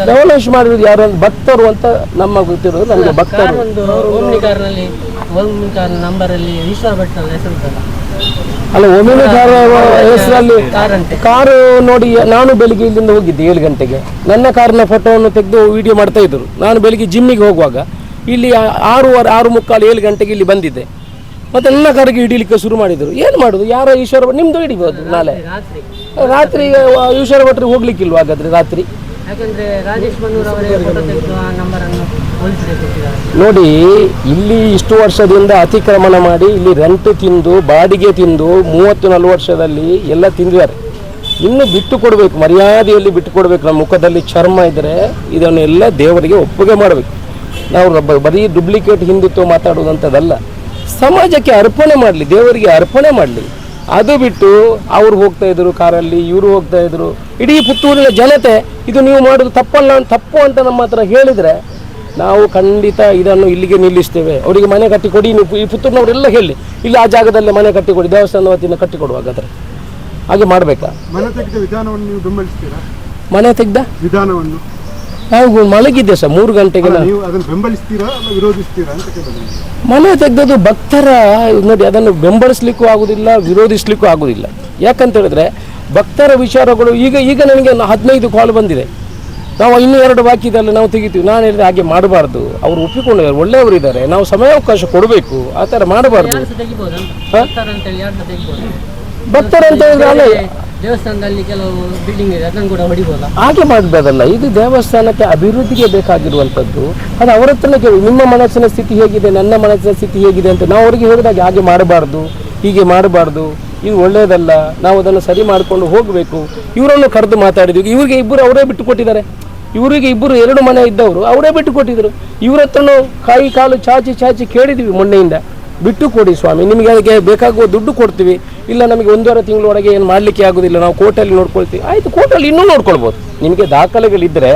ಡೆವಲಪ್ ಮಾಡಿರೋದು ಯಾರು ಭಕ್ತರು ಅಂತ ನಮ್ಮ ಗೊತ್ತಿರೋದು ನಮಗೆ ಭಕ್ತರು. ಒಂದು ಓಮ್ನಿ ಕಾರ್ನಲ್ಲಿ ಓಮ್ನಿ ಕಾರ್ ನಂಬರಲ್ಲಿ ಈಶ್ವರ ಭಟ್ನ ಹೆಸರು ಉಂಟಲ್ಲ. ಅಲ್ಲ ಒಮ್ಮೆ ಹೆಸರಲ್ಲಿ. ಕಾರು ನೋಡಿ ನಾನು ಬೆಳಿಗ್ಗೆ ಇಲ್ಲಿಂದ ಹೋಗಿದ್ದೆ ಏಳು ಗಂಟೆಗೆ. ನನ್ನ ಕಾರಿನ ಫೋಟೋವನ್ನು ತೆಗೆದು ವಿಡಿಯೋ ಮಾಡ್ತಾ ಇದ್ರು. ನಾನು ಬೆಳಿಗ್ಗೆ ಜಿಮ್ಮಿಗೆ ಹೋಗುವಾಗ ಇಲ್ಲಿ ಆರೂವರೆ ಆರು ಮುಕ್ಕಾಲು ಏಳು ಗಂಟೆಗೆ ಇಲ್ಲಿ ಬಂದಿದ್ದೆ. ಮತ್ತೆ ಕಡೆಗೆ ಹಿಡೀಲಿಕ್ಕೆ ಶುರು ಮಾಡಿದರು. ಏನು ಮಾಡೋದು? ಯಾರೋ ಈಶ್ವರ ನಿಮ್ಮದು ನಿಮ್ದು ಹಿಡಿಬೋದು ನಾಳೆ. ರಾತ್ರಿ ಈಶ್ವರ ಭಟ್ರಿಗೆ ಹೋಗ್ಲಿಕ್ಕಿಲ್ವ ಹಾಗಾದ್ರೆ ರಾತ್ರಿ? ನೋಡಿ ಇಲ್ಲಿ ಇಷ್ಟು ವರ್ಷದಿಂದ ಅತಿಕ್ರಮಣ ಮಾಡಿ ಇಲ್ಲಿ ರೆಂಟ್ ತಿಂದು ಬಾಡಿಗೆ ತಿಂದು ಮೂವತ್ತು ನಲ್ವತ್ತು ವರ್ಷದಲ್ಲಿ ಎಲ್ಲ ತಿಂದಿದ್ದಾರೆ. ಇನ್ನು ಬಿಟ್ಟು ಕೊಡಬೇಕು ಮರ್ಯಾದೆಯಲ್ಲಿ ಬಿಟ್ಟು ಕೊಡಬೇಕು. ನಮ್ಮ ಮುಖದಲ್ಲಿ ಚರ್ಮ ಇದ್ದರೆ ಇದನ್ನೆಲ್ಲ ದೇವರಿಗೆ ಒಪ್ಪಿಗೆ ಮಾಡಬೇಕು. ನಾವು ಬರೀ ಡುಪ್ಲಿಕೇಟ್ ಹಿಂದುತ್ವ ಮಾತಾಡೋದಂಥದ್ದಲ್ಲ ಸಮಾಜಕ್ಕೆ ಅರ್ಪಣೆ ಮಾಡಲಿ ದೇವರಿಗೆ ಅರ್ಪಣೆ ಮಾಡಲಿ. ಅದು ಬಿಟ್ಟು ಅವ್ರು ಹೋಗ್ತಾ ಇದ್ರು ಕಾರಲ್ಲಿ ಇವರು ಹೋಗ್ತಾ ಇದ್ರು. ಇಡೀ ಪುತ್ತೂರಿನ ಜನತೆ ಇದು ನೀವು ಮಾಡೋದು ತಪ್ಪಲ್ಲ ತಪ್ಪು ಅಂತ ನಮ್ಮ ಹತ್ರ ಹೇಳಿದರೆ ನಾವು ಖಂಡಿತ ಇದನ್ನು ಇಲ್ಲಿಗೆ ನಿಲ್ಲಿಸ್ತೇವೆ. ಅವರಿಗೆ ಮನೆ ಕಟ್ಟಿ ಕೊಡಿ ನೀವು ಈ ಪುತ್ತೂರಿನವರೆಲ್ಲ ಹೇಳಿ. ಇಲ್ಲಿ ಆ ಜಾಗದಲ್ಲೇ ಮನೆ ಕಟ್ಟಿ ಕೊಡಿ ದೇವಸ್ಥಾನದ ವತಿಯಿಂದ ಕಟ್ಟಿ ಕೊಡುವ ಹಾಗಾದ್ರೆ ಹಾಗೆ ಮಾಡಬೇಕಾ? ಮನೆ ತೆಗೆದ ವಿಧಾನವನ್ನು ನೀವು ಬೆಂಬಲಿಸ್ತೀರಾ? ಮನೆ ತೆಗ್ದ? ವಿಧಾನವನ್ನು. ನಾವು ಮಲಗಿದ್ದೆ ಸರ್ ಮೂರು ಗಂಟೆಗೆ ಮನೆ ತೆಗೆದದ್ದು ಭಕ್ತರ ನೋಡಿ ಅದನ್ನು ಬೆಂಬಲಿಸ್ಲಿಕ್ಕೂ ಆಗುದಿಲ್ಲ ವಿರೋಧಿಸ್ಲಿಕ್ಕೂ ಆಗುದಿಲ್ಲ. ಯಾಕಂತ ಹೇಳಿದ್ರೆ ಭಕ್ತರ ವಿಚಾರಗಳು ಈಗ ಈಗ ನನಗೆ ಹದಿನೈದು ಕಾಲ್ ಬಂದಿದೆ. ನಾವು ಇನ್ನೂ ಎರಡು ಬಾಕಿ ಇದೆಲ್ಲ ನಾವು ತೆಗಿತೀವಿ. ನಾನು ಹೇಳಿದ್ರೆ ಹಾಗೆ ಮಾಡಬಾರ್ದು. ಅವರು ಒಪ್ಪಿಕೊಂಡಿದ್ದಾರೆ ಒಳ್ಳೆಯವರಿದ್ದಾರೆ ನಾವು ಸಮಯಾವಕಾಶ ಕೊಡಬೇಕು. ಆ ಥರ ಮಾಡಬಾರ್ದು. ಅಂತ ಹೇಳಿದ್ರೆ ದೇವಸ್ಥಾನದಲ್ಲಿ ಕೆಲವು ಬಿಲ್ಡಿಂಗ್ ಇದೆ ಅದನ್ನು ಕೂಡ ಹೊಡಿಬೋದಾ? ಹಾಗೆ ಮಾಡಬೇಕಲ್ಲ ಇದು ದೇವಸ್ಥಾನಕ್ಕೆ ಅಭಿವೃದ್ಧಿಗೆ ಬೇಕಾಗಿರುವಂಥದ್ದು. ಅದು ಅವರ ಹತ್ರ ಕೇಳಿ ನಿಮ್ಮ ಮನಸ್ಸಿನ ಸ್ಥಿತಿ ಹೇಗಿದೆ ನನ್ನ ಮನಸ್ಸಿನ ಸ್ಥಿತಿ ಹೇಗಿದೆ ಅಂತ ನಾವು ಅವರಿಗೆ ಹೇಳಿದಾಗ ಹಾಗೆ ಮಾಡಬಾರ್ದು ಹೀಗೆ ಮಾಡಬಾರ್ದು ಇದು ಒಳ್ಳೆಯದಲ್ಲ ನಾವು ಅದನ್ನು ಸರಿ ಮಾಡಿಕೊಂಡು ಹೋಗಬೇಕು. ಇವರನ್ನು ಕರೆದು ಮಾತಾಡಿದ್ವಿ. ಇವರಿಗೆ ಇಬ್ಬರು ಅವರೇ ಬಿಟ್ಟು ಕೊಟ್ಟಿದ್ದಾರೆ. ಇವರಿಗೆ ಇಬ್ಬರು ಎರಡು ಮನೆ ಇದ್ದವರು ಅವರೇ ಬಿಟ್ಟು ಕೊಟ್ಟಿದ್ರು. ಇವ್ರ ಹತ್ರನೂ ಕೈ ಕಾಲು ಚಾಚಿ ಚಾಚಿ ಕೇಳಿದ್ವಿ ಮೊನ್ನೆಯಿಂದ. ಬಿಟ್ಟು ಕೊಡಿ ಸ್ವಾಮಿ. ನಿಮಗೆ ಅದಕ್ಕೆ ಬೇಕಾಗುವ ದುಡ್ಡು ಕೊಡ್ತೀವಿ. ಇಲ್ಲ ನಮಗೆ ಒಂದೂವರೆ ತಿಂಗಳೊಳಗೆ ಏನು ಮಾಡಲಿಕ್ಕೆ ಆಗೋದಿಲ್ಲ. ನಾವು ಕೋರ್ಟಲ್ಲಿ ನೋಡ್ಕೊಳ್ತೀವಿ. ಆಯಿತು, ಕೋರ್ಟಲ್ಲಿ ಇನ್ನೂ ನೋಡ್ಕೊಳ್ಬೋದು. ನಿಮಗೆ ದಾಖಲೆಗಳಿದ್ದರೆ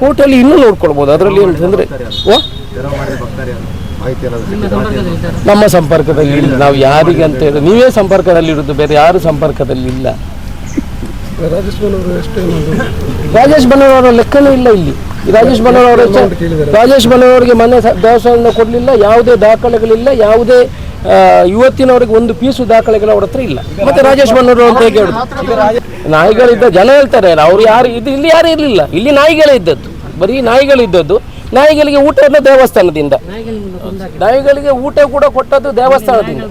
ಕೋರ್ಟಲ್ಲಿ ಇನ್ನೂ ನೋಡ್ಕೊಳ್ಬೋದು. ಅದರಲ್ಲಿ ಏನು ತೊಂದರೆ ಓ ನಿಮ್ಮ ಸಂಪರ್ಕದಲ್ಲಿ ನಾವು ಯಾರಿಗೆ ಅಂತ ಹೇಳಿದ್ರೆ ನೀವೇ ಸಂಪರ್ಕದಲ್ಲಿ ಇರೋದು ಬೇರೆ ಯಾರು ಸಂಪರ್ಕದಲ್ಲಿ ಇಲ್ಲ. ರಾಜೇಶ್ ಬನ್ನವರ ಲೆಕ್ಕನೂ ಇಲ್ಲ ಇಲ್ಲಿ. ರಾಜೇಶ್ ರಾಜೇಶ್ ಅವರ ರಾಜೇಶ್ ಬನ್ನವರಿಗೆ ಮನೆ ದೇವಸ್ಥಾನ ಕೊಡಲಿಲ್ಲ ಯಾವುದೇ ದಾಖಲೆಗಳಿಲ್ಲ ಯಾವುದೇ ಯುವತಿನವ್ರಿಗೆ ಒಂದು ಪೀಸು ದಾಖಲೆಗಳ ಅವ್ರ ಹತ್ರ ಇಲ್ಲ. ಮತ್ತೆ ರಾಜೇಶ್ ಬನ್ನವರು ಅಂತ ಹೇಗೆ ಹೇಳುದು? ನಾಯಿಗಳಿದ್ದ ಜನ ಹೇಳ್ತಾರೆ ಅವ್ರು ಯಾರು ಇದು ಇಲ್ಲಿ ಯಾರು ಇರಲಿಲ್ಲ. ಇಲ್ಲಿ ನಾಯಿಗಳೇ ಇದ್ದದ್ದು. ಬರೀ ನಾಯಿಗಳಿದ್ದದ್ದು. ನಾಯಿಗಳಿಗೆ ಊಟ ಎಲ್ಲ ದೇವಸ್ಥಾನದಿಂದ. ನಾಯಿಗಳಿಗೆ ಊಟ ಕೂಡ ಕೊಟ್ಟದ್ದು ದೇವಸ್ಥಾನದಿಂದ.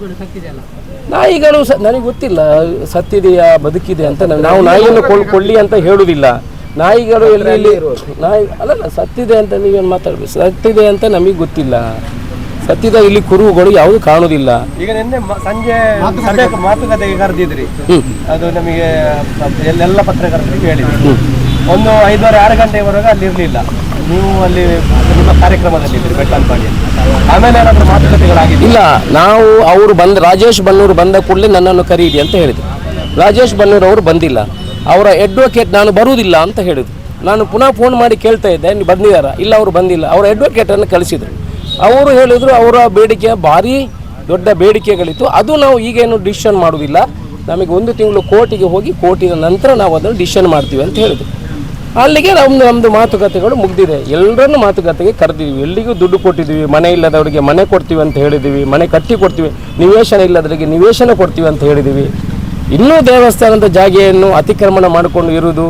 ನಾಯಿಗಳು ಸ ನನಗೆ ಗೊತ್ತಿಲ್ಲ ಸತ್ತಿದೆಯಾ ಬದುಕಿದೆ ಅಂತ ನಾವು- ನಾವು ನಾಯಿಯನ್ನು ಕೊಳ್ ಕೊಳ್ಳಿ ಅಂತ ಹೇಳುವುದಿಲ್ಲ. ನಾಯಿಗಳು ಎಲ್ಲಿ ಇಲ್ಲಿ ನಾಯಿ ಅಲ್ಲಲ್ಲ ಸತ್ತಿದೆ ಅಂತ ನೀವೇನು ಮಾತಾಡ್ಬೇಕು? ಸತ್ತಿದೆ ಅಂತ ನಮಗೆ ಗೊತ್ತಿಲ್ಲ. ಸತ್ತಿದ ಇಲ್ಲಿ ಕುರುಹುಗಳು ಯಾವುದು ಕಾಣುವುದಿಲ್ಲ. ಈಗ ನಿನ್ನೆ ಸಂಜೆ ಮಾತುಕತೆಗೆ ಕರೆದಿದ್ರಿ. ಅದು ನಮಗೆ ಎಲ್ಲ ಪತ್ರಕರ್ತರಿಗೆ ಹೇಳಿದ್ರಿ ಒಂದು ಐದುವರೆ ಆರು ಗಂಟೆವರೆಗೂ ಅಲ್ಲಿ ಇರಲಿಲ್ಲ. ನೀವು ಅಲ್ಲಿ ನಿಮ್ಮ ಕಾರ್ಯಕ್ರಮದಲ್ಲಿ ಇದ್ರಿ ಬೆಟ್ಟಂಪಾಡಿ ಆಮೇಲೆ ಮಾತುಕತೆಗಳಾಗಿದೆ ಇಲ್ಲ, ನಾವು ಅವರು ಬಂದ, ರಾಜೇಶ್ ಬನ್ನೂರು ಬಂದ ಕೂಡಲೇ ನನ್ನನ್ನು ಕರೀರಿ ಅಂತ ಹೇಳಿದ್ರು. ರಾಜೇಶ್ ಬನ್ನೂರು ಅವರು ಬಂದಿಲ್ಲ. ಅವರ ಅಡ್ವೊಕೇಟ್ ನಾನು ಬರುವುದಿಲ್ಲ ಅಂತ ಹೇಳಿದ್ರು. ನಾನು ಪುನಃ ಫೋನ್ ಮಾಡಿ ಕೇಳ್ತಾ ಇದ್ದೆ, ನೀವು ಬಂದಿದ್ದಾರ? ಇಲ್ಲ, ಅವರು ಬಂದಿಲ್ಲ. ಅವರ ಅಡ್ವೊಕೇಟನ್ನು ಕಳಿಸಿದರು. ಅವರು ಹೇಳಿದರು, ಅವರ ಬೇಡಿಕೆ ಭಾರಿ ದೊಡ್ಡ ಬೇಡಿಕೆಗಳಿತ್ತು. ಅದು ನಾವು ಈಗೇನು ಡಿಸಿಷನ್ ಮಾಡುವುದಿಲ್ಲ. ನಮಗೆ ಒಂದು ತಿಂಗಳು ಕೋರ್ಟಿಗೆ ಹೋಗಿ, ಕೋರ್ಟಿನ ನಂತರ ನಾವು ಅದನ್ನು ಡಿಸಿಷನ್ ಮಾಡ್ತೀವಿ ಅಂತ ಹೇಳಿದ್ರು. ಅಲ್ಲಿಗೆ ನಮ್ದು ನಮ್ಮದು ಮಾತುಕತೆಗಳು ಮುಗ್ದಿದೆ. ಎಲ್ಲರನ್ನು ಮಾತುಕತೆಗೆ ಕರೆದಿದ್ವಿ ಎಲ್ಲಿಗೂ ದುಡ್ಡು ಕೊಟ್ಟಿದ್ದೀವಿ. ಮನೆ ಇಲ್ಲದವರಿಗೆ ಮನೆ ಕೊಡ್ತೀವಿ ಅಂತ ಹೇಳಿದ್ದೀವಿ. ಮನೆ ಕಟ್ಟಿ ಕೊಡ್ತೀವಿ. ನಿವೇಶನ ಇಲ್ಲದವರಿಗೆ ನಿವೇಶನ ಕೊಡ್ತೀವಿ ಅಂತ ಹೇಳಿದ್ದೀವಿ. ಇನ್ನೂ ದೇವಸ್ಥಾನದ ಜಾಗೆಯನ್ನು ಅತಿಕ್ರಮಣ ಮಾಡಿಕೊಂಡು ಇರುವುದು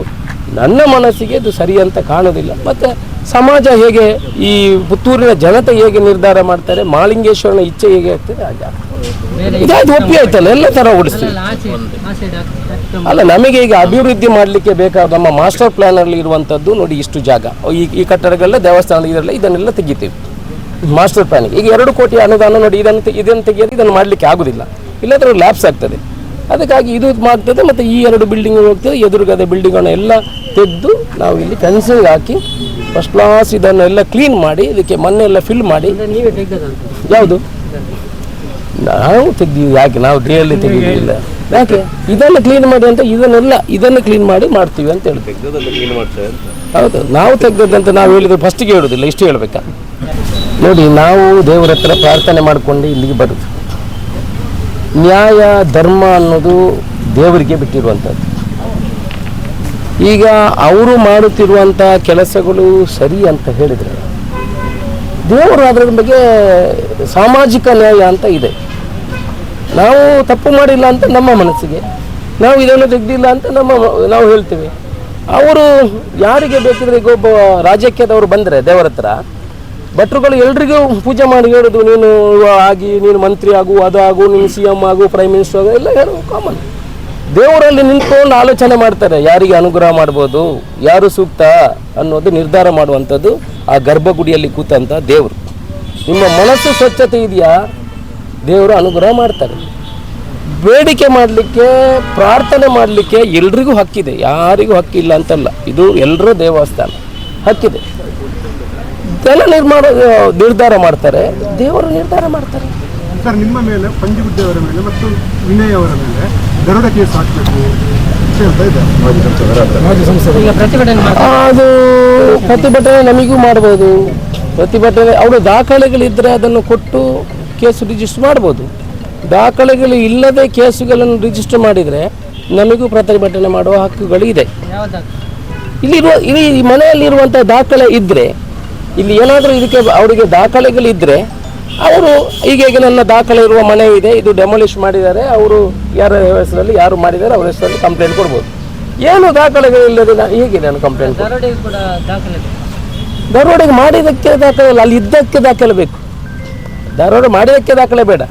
ನನ್ನ ಮನಸ್ಸಿಗೆ ಇದು ಸರಿ ಅಂತ ಕಾಣೋದಿಲ್ಲ. ಮತ್ತು ಸಮಾಜ ಹೇಗೆ, ಈ ಪುತ್ತೂರಿನ ಜನತೆ ಹೇಗೆ ನಿರ್ಧಾರ ಮಾಡ್ತಾರೆ, ಮಾಲಿಂಗೇಶ್ವರನ ಇಚ್ಛೆ ಹೇಗೆ ಆಗ್ತದೆ, ಹಾಗೆ ಇದಾಯ್ತು ಒಪ್ಪಿ ಆಯ್ತಲ್ಲ ಎಲ್ಲ ಥರ ಓಡಿಸ್ತೀವಿ ಅಲ್ಲ, ಅಲ್ಲ ನಮಗೆ ಈಗ ಅಭಿವೃದ್ಧಿ ಮಾಡಲಿಕ್ಕೆ ಬೇಕಾದ ನಮ್ಮ ಮಾಸ್ಟರ್ ಪ್ಲಾನಲ್ಲಿ ಇರುವಂಥದ್ದು ನೋಡಿ ಇಷ್ಟು ಜಾಗ. ಈ ಈ ಕಟ್ಟಡಗಳೆಲ್ಲ ದೇವಸ್ಥಾನದ ಇದೆಲ್ಲ ಇದನ್ನೆಲ್ಲ ತೆಗಿತೀವಿ. ಮಾಸ್ಟರ್ ಪ್ಲಾನ್ ಈಗ ಎರಡು ಕೋಟಿ ಅನುದಾನ ನೋಡಿ ಇದನ್ನು ಇದನ್ನು ತೆಗೆಯೋದು ಇದನ್ನು ಮಾಡಲಿಕ್ಕೆ ಆಗೋದಿಲ್ಲ. ಇಲ್ಲದ್ರೆ ಲ್ಯಾಬ್ಸ್ ಆಗ್ತದೆ. ಅದಕ್ಕಾಗಿ ಇದು ಮಾಡ್ತದೆ ಮತ್ತು ಈ ಎರಡು ಬಿಲ್ಡಿಂಗ್ ಹೋಗ್ತದೆ ಬಿಲ್ಡಿಂಗ್ ಬಿಲ್ಡಿಂಗನ್ನು ಎಲ್ಲ ತೆಗೆದು ನಾವು ಇಲ್ಲಿ ಫೆನ್ಸಿಂಗ್ ಹಾಕಿ ಫಸ್ಟ್ ಕ್ಲಾಸ್ ಇದನ್ನೆಲ್ಲ ಕ್ಲೀನ್ ಮಾಡಿ ಇದಕ್ಕೆ ಮಣ್ಣೆಲ್ಲ ಫಿಲ್ ಮಾಡಿ. ಯಾವುದು? ನಾವು ತೆಗ್ದೀವಿ ಯಾಕೆ? ನಾವು ಡೇಲಿ ತೆಗಿಲಿಲ್ಲ ಯಾಕೆ? ಇದನ್ನು ಕ್ಲೀನ್ ಮಾಡಿ ಅಂತ ಇದನ್ನೆಲ್ಲ ಇದನ್ನು ಕ್ಲೀನ್ ಮಾಡಿ ಮಾಡ್ತೀವಿ ಅಂತ ಹೇಳ್ಬೇಕು. ಹೌದು. ನಾವು ತೆಗ್ದದ್ದಂತ ನಾವು ಹೇಳಿದ್ರೆ ಫಸ್ಟಿಗೆ ಹೇಳುದಿಲ್ಲ ಇಷ್ಟು ಹೇಳ್ಬೇಕಾ? ನೋಡಿ ನಾವು ದೇವರ ಹತ್ರ ಪ್ರಾರ್ಥನೆ ಮಾಡಿಕೊಂಡು ಇಲ್ಲಿಗೆ ಬರುದು. ನ್ಯಾಯ ಧರ್ಮ ಅನ್ನೋದು ದೇವರಿಗೆ ಬಿಟ್ಟಿರುವಂಥದ್ದು. ಈಗ ಅವರು ಮಾಡುತ್ತಿರುವಂಥ ಕೆಲಸಗಳು ಸರಿ ಅಂತ ಹೇಳಿದರೆ ದೇವರು ಅದರ ಬಗ್ಗೆ ಸಾಮಾಜಿಕ ನ್ಯಾಯ ಅಂತ ಇದೆ. ನಾವು ತಪ್ಪು ಮಾಡಿಲ್ಲ ಅಂತ ನಮ್ಮ ಮನಸ್ಸಿಗೆ, ನಾವು ಇದನ್ನು ತೆಗ್ದಿಲ್ಲ ಅಂತ ನಮ್ಮ ನಾವು ಹೇಳ್ತೀವಿ. ಅವರು ಯಾರಿಗೆ ಬೇಕಿದ್ರೆ ಈಗ ಒಬ್ಬ ರಾಜಕೀಯದವರು ಬಂದರೆ ದೇವರ ಹತ್ರ, ಭಟ್ರುಗಳು ಎಲ್ರಿಗೂ ಪೂಜೆ ಮಾಡಿ ಹೇಳೋದು, ನೀನು ಆಗಿ, ನೀನು ಮಂತ್ರಿ ಆಗು, ಅದು ಆಗು, ನೀನು ಸಿ ಎಂ ಆಗು ಪ್ರೈಮ್ ಮಿನಿಸ್ಟರ್ ಆಗು, ಎಲ್ಲ ಹೇಳೋದು ಕಾಮನ್ ದೇವರಲ್ಲಿ ನಿಂತ್ಕೊಂಡು ಆಲೋಚನೆ ಮಾಡ್ತಾರೆ, ಯಾರಿಗೆ ಅನುಗ್ರಹ ಮಾಡ್ಬೋದು, ಯಾರು ಸೂಕ್ತ ಅನ್ನೋದು ನಿರ್ಧಾರ ಮಾಡುವಂಥದ್ದು ಆ ಗರ್ಭಗುಡಿಯಲ್ಲಿ ಕೂತಂಥ ದೇವರು. ನಿಮ್ಮ ಮನಸ್ಸು ಸ್ವಚ್ಛತೆ ಇದೆಯಾ? ದೇವರು ಅನುಗ್ರಹ ಮಾಡ್ತಾರೆ. ಬೇಡಿಕೆ ಮಾಡಲಿಕ್ಕೆ, ಪ್ರಾರ್ಥನೆ ಮಾಡಲಿಕ್ಕೆ ಎಲ್ರಿಗೂ ಹಕ್ಕಿದೆ, ಯಾರಿಗೂ ಹಕ್ಕಿಲ್ಲ ಅಂತಲ್ಲ, ಇದು ಎಲ್ಲರೂ ದೇವಸ್ಥಾನ, ಹಕ್ಕಿದೆ. ಜನ ನಿರ್ಮಾಣ, ನಿರ್ಧಾರ ಮಾಡ್ತಾರೆ, ದೇವರು ನಿರ್ಧಾರ ಮಾಡ್ತಾರೆ. ಸರ್, ನಿಮ್ಮ ಮೇಲೆ ಪಂಜಿಗುಡ್ಡೆಯವರ ಮೇಲೆ ಮತ್ತು ವಿನಯ್ ಅವರ ಮೇಲೆ ಗರುಡ ಕೇಸ್ ಹಾಕಬೇಕು ಅಂತ ಹೇಳ್ತಾ ಇದ್ದಾರೆ. ಮಾಜಿ ಸಂಸದರು ಪ್ರತಿಭಟನೆ ಮಾಡ್ತಾರೆ ಅದು ಪ್ರತಿಭಟನೆ ನಮಗೂ ಮಾಡ್ಬೋದು. ಪ್ರತಿಭಟನೆ ಅವರು ದಾಖಲೆಗಳಿದ್ದರೆ ಅದನ್ನು ಕೊಟ್ಟು ಕೇಸ್ ರಿಜಿಸ್ಟರ್ ಮಾಡ್ಬೋದು. ದಾಖಲೆಗಳು ಇಲ್ಲದೆ ಕೇಸುಗಳನ್ನು ರಿಜಿಸ್ಟರ್ ಮಾಡಿದರೆ ನಮಗೂ ಪ್ರತಿಭಟನೆ ಮಾಡುವ ಹಕ್ಕುಗಳು ಇದೆ ಇಲ್ಲಿರುವ ಇಲ್ಲಿ ಈ ಮನೆಯಲ್ಲಿರುವಂಥ ದಾಖಲೆ ಇದ್ದರೆ ಇಲ್ಲಿ ಏನಾದರೂ ಇದಕ್ಕೆ ಅವರಿಗೆ ದಾಖಲೆಗಳಿದ್ದರೆ ಅವರು ಈಗ ಈಗ ನನ್ನ ದಾಖಲೆ ಇರುವ ಮನೆ ಇದೆ ಇದು ಡೆಮಾಲಿಷ್ ಮಾಡಿದ್ದಾರೆ. ಅವರು ಯಾರ ಹೆಸರಲ್ಲಿ ಯಾರು ಮಾಡಿದ್ದಾರೆ ಅವರ ಹೆಸರಲ್ಲಿ ಕಂಪ್ಲೇಂಟ್ ಕೊಡ್ಬೋದು. ಏನು ದಾಖಲೆಗಳಿಲ್ಲದೆ ನಾನು ಹೀಗೆ ನಾನು ಕಂಪ್ಲೇಂಟ್ ದರೋಡೆಗೂ ಕೂಡ ದಾಖಲೆ ದರೋಡೆಗೆ ಮಾಡಿದ್ದಕ್ಕೆ ದಾಖಲೆ ಇಲ್ಲ ಅಲ್ಲಿ ಇದ್ದಕ್ಕೆ ದಾಖಲೆ ಬೇಕು. ದರೋಡೆ ಮಾಡಿದ್ದಕ್ಕೆ ದಾಖಲೆ ಬೇಡ.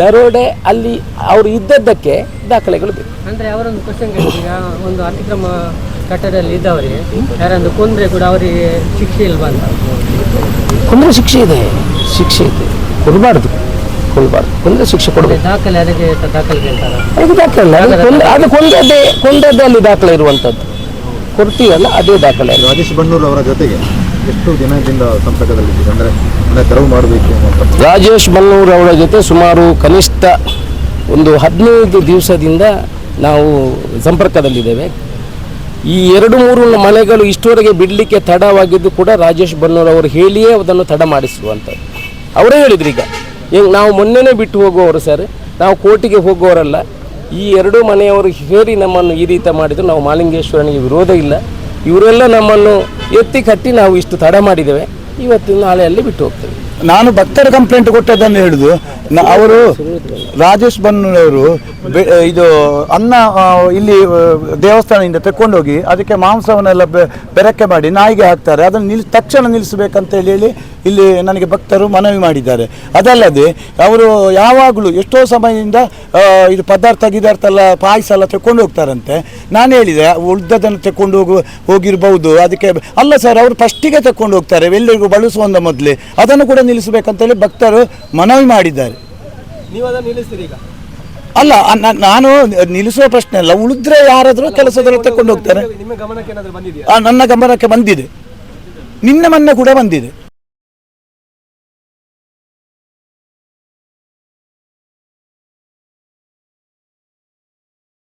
ದರೋಡೆ ಅಲ್ಲಿ ಅವರು ಇದ್ದದ್ದಕ್ಕೆ ದಾಖಲೆಗಳು ಬೇಕು. ಅಂದ್ರೆ ಅವರೊಂದು ಕ್ವಶನ್ ಈಗ ಒಂದು ಅತಿಕ್ರಮ ಕಟ್ಟಡದಲ್ಲಿ ಇದ್ದವರಿಗೆ ಯಾರೊಂದು ಕುಂದ್ರೆ ಕೂಡ ಅವರಿಗೆ ಶಿಕ್ಷೆ ಇಲ್ವಾ ಅಂತ. ಕುಂದ್ರೆ ಶಿಕ್ಷೆ ಇದೆ. ಶಿಕ್ಷೆ ಇದೆ. ಕೊಡಬಾರ್ದು. ಕೊಡಬಾರ್ದು. ಕೊಂದರೆ ಶಿಕ್ಷೆ ಕೊಡಬೇಕು. ದಾಖಲೆ ಅದಕ್ಕೆ ದಾಖಲೆ ಕೇಳ್ತಾರ ಅದು ದಾಖಲೆ ಅದು ಕೊಂದ ಅದು ಕೊಂದದ್ದೇ ಕೊಂದದ್ದೇ ಅಲ್ಲಿ ದಾಖಲೆ ಇರುವಂಥದ್ದು. ಕೊಡ್ತೀವಲ್ಲ ಅದೇ ದಾಖಲೆ. ರಾಜೇಶ್ ಬಣ್ಣೂರು ಅವರ ಜೊತೆಗೆ ಎಷ್ಟು ದಿನದಿಂದ ಸಂಪರ್ಕದಲ್ಲಿದ್ದೀರಿ. ಅಂದರೆ ತೆರವು ಮಾಡಬೇಕು ಅಂತ ರಾಜೇಶ್ ಬನ್ನೂರ್ ಅವರ ಜೊತೆ ಸುಮಾರು ಕನಿಷ್ಠ ಒಂದು ಹದಿನೈದು ದಿವಸದಿಂದ ನಾವು ಸಂಪರ್ಕದಲ್ಲಿದ್ದೇವೆ. ಈ ಎರಡು ಮೂರು ಮನೆಗಳು ಇಷ್ಟವರೆಗೆ ಬಿಡಲಿಕ್ಕೆ ತಡವಾಗಿದ್ದು ಕೂಡ ರಾಜೇಶ್ ಬನ್ನೂರ್ ಅವರು ಹೇಳಿಯೇ ಅದನ್ನು ತಡ ಮಾಡಿಸುವಂಥದ್ದು ಅವರೇ ಹೇಳಿದ್ರು ಈಗ. ಈಗ ನಾವು ಮೊನ್ನೆನೇ ಬಿಟ್ಟು ಹೋಗುವವರು ಸರ್ ನಾವು ಕೋರ್ಟಿಗೆ ಹೋಗುವವರಲ್ಲ. ಈ ಎರಡು ಮನೆಯವರು ಹೇಳಿ ನಮ್ಮನ್ನು ಈ ರೀತಿ ಮಾಡಿದ್ರು. ನಾವು ಮಾಲಿಂಗೇಶ್ವರನಿಗೆ ವಿರೋಧ ಇಲ್ಲ. ಇವರೆಲ್ಲ ನಮ್ಮನ್ನು ಎತ್ತಿ ಕಟ್ಟಿ ನಾವು ಇಷ್ಟು ತಡ ಮಾಡಿದ್ದೇವೆ. ಇವತ್ತು ನಾಳೆಯಲ್ಲಿ ಬಿಟ್ಟು ಹೋಗ್ತೇವೆ. ನಾನು ಭಕ್ತರ ಕಂಪ್ಲೇಂಟ್ ಕೊಟ್ಟದ್ದನ್ನು ಹೇಳುದು ಅವರು ರಾಜೇಶ್ ಬನ್ನೂರವರು ಇದು ಅನ್ನ ಇಲ್ಲಿ ದೇವಸ್ಥಾನದಿಂದ ತೆಕ್ಕೊಂಡೋಗಿ ಅದಕ್ಕೆ ಮಾಂಸವನ್ನೆಲ್ಲ ಬೆರಕೆ ಮಾಡಿ ನಾಯಿಗೆ ಹಾಕ್ತಾರೆ. ಅದನ್ನು ನಿಲ್, ತಕ್ಷಣ ನಿಲ್ಲಿಸಬೇಕಂತ ಹೇಳಿ ಇಲ್ಲಿ ನನಗೆ ಭಕ್ತರು ಮನವಿ ಮಾಡಿದ್ದಾರೆ. ಅದಲ್ಲದೆ ಅವರು ಯಾವಾಗಲೂ ಎಷ್ಟೋ ಸಮಯದಿಂದ ಇದು ಪದಾರ್ಥ, ಗಿದಾರ್ಥ ಎಲ್ಲ, ಪಾಯಸ ಎಲ್ಲ ತೆಕ್ಕೊಂಡು ಹೋಗ್ತಾರಂತೆ. ನಾನು ಹೇಳಿದೆ ಉಳ್ದದನ್ನು ತೆಕ್ಕೊಂಡು ಹೋಗು, ಹೋಗಿರ್ಬೋದು. ಅದಕ್ಕೆ ಅಲ್ಲ ಸರ್, ಅವರು ಫಸ್ಟಿಗೆ ತೆಕ್ಕೊಂಡು ಹೋಗ್ತಾರೆ. ಎಲ್ಲರಿಗೂ ಬಳಸುವಂತ ಮೊದಲೇ. ಅದನ್ನು ಕೂಡ ನಿಲ್ಲಿಸಬೇಕಂತೇಳಿ ಭಕ್ತರು ಮನವಿ ಮಾಡಿದ್ದಾರೆ. ನೀವು ಅದನ್ನು ನಿಲ್ಲಿಸ್ತೀರಿ ಈಗ? ಅಲ್ಲ ನಾನು ನಿಲ್ಲಿಸುವ ಪ್ರಶ್ನೆ ಅಲ್ಲ. ಉಳಿದ್ರೆ ಯಾರಾದರೂ ಕೆಲಸದಲ್ಲಿ ತಗೊಂಡು ಹೋಗ್ತಾರೆ. ನಿಮ್ಮ ಗಮನಕ್ಕೆ ಏನಾದರೂ ಬಂದಿದೆಯಾ? ಆ, ನನ್ನ ಗಮನಕ್ಕೆ ಬಂದಿದೆ. ನಿನ್ನೆ ಮೊನ್ನೆ ಕೂಡ ಬಂದಿದೆ.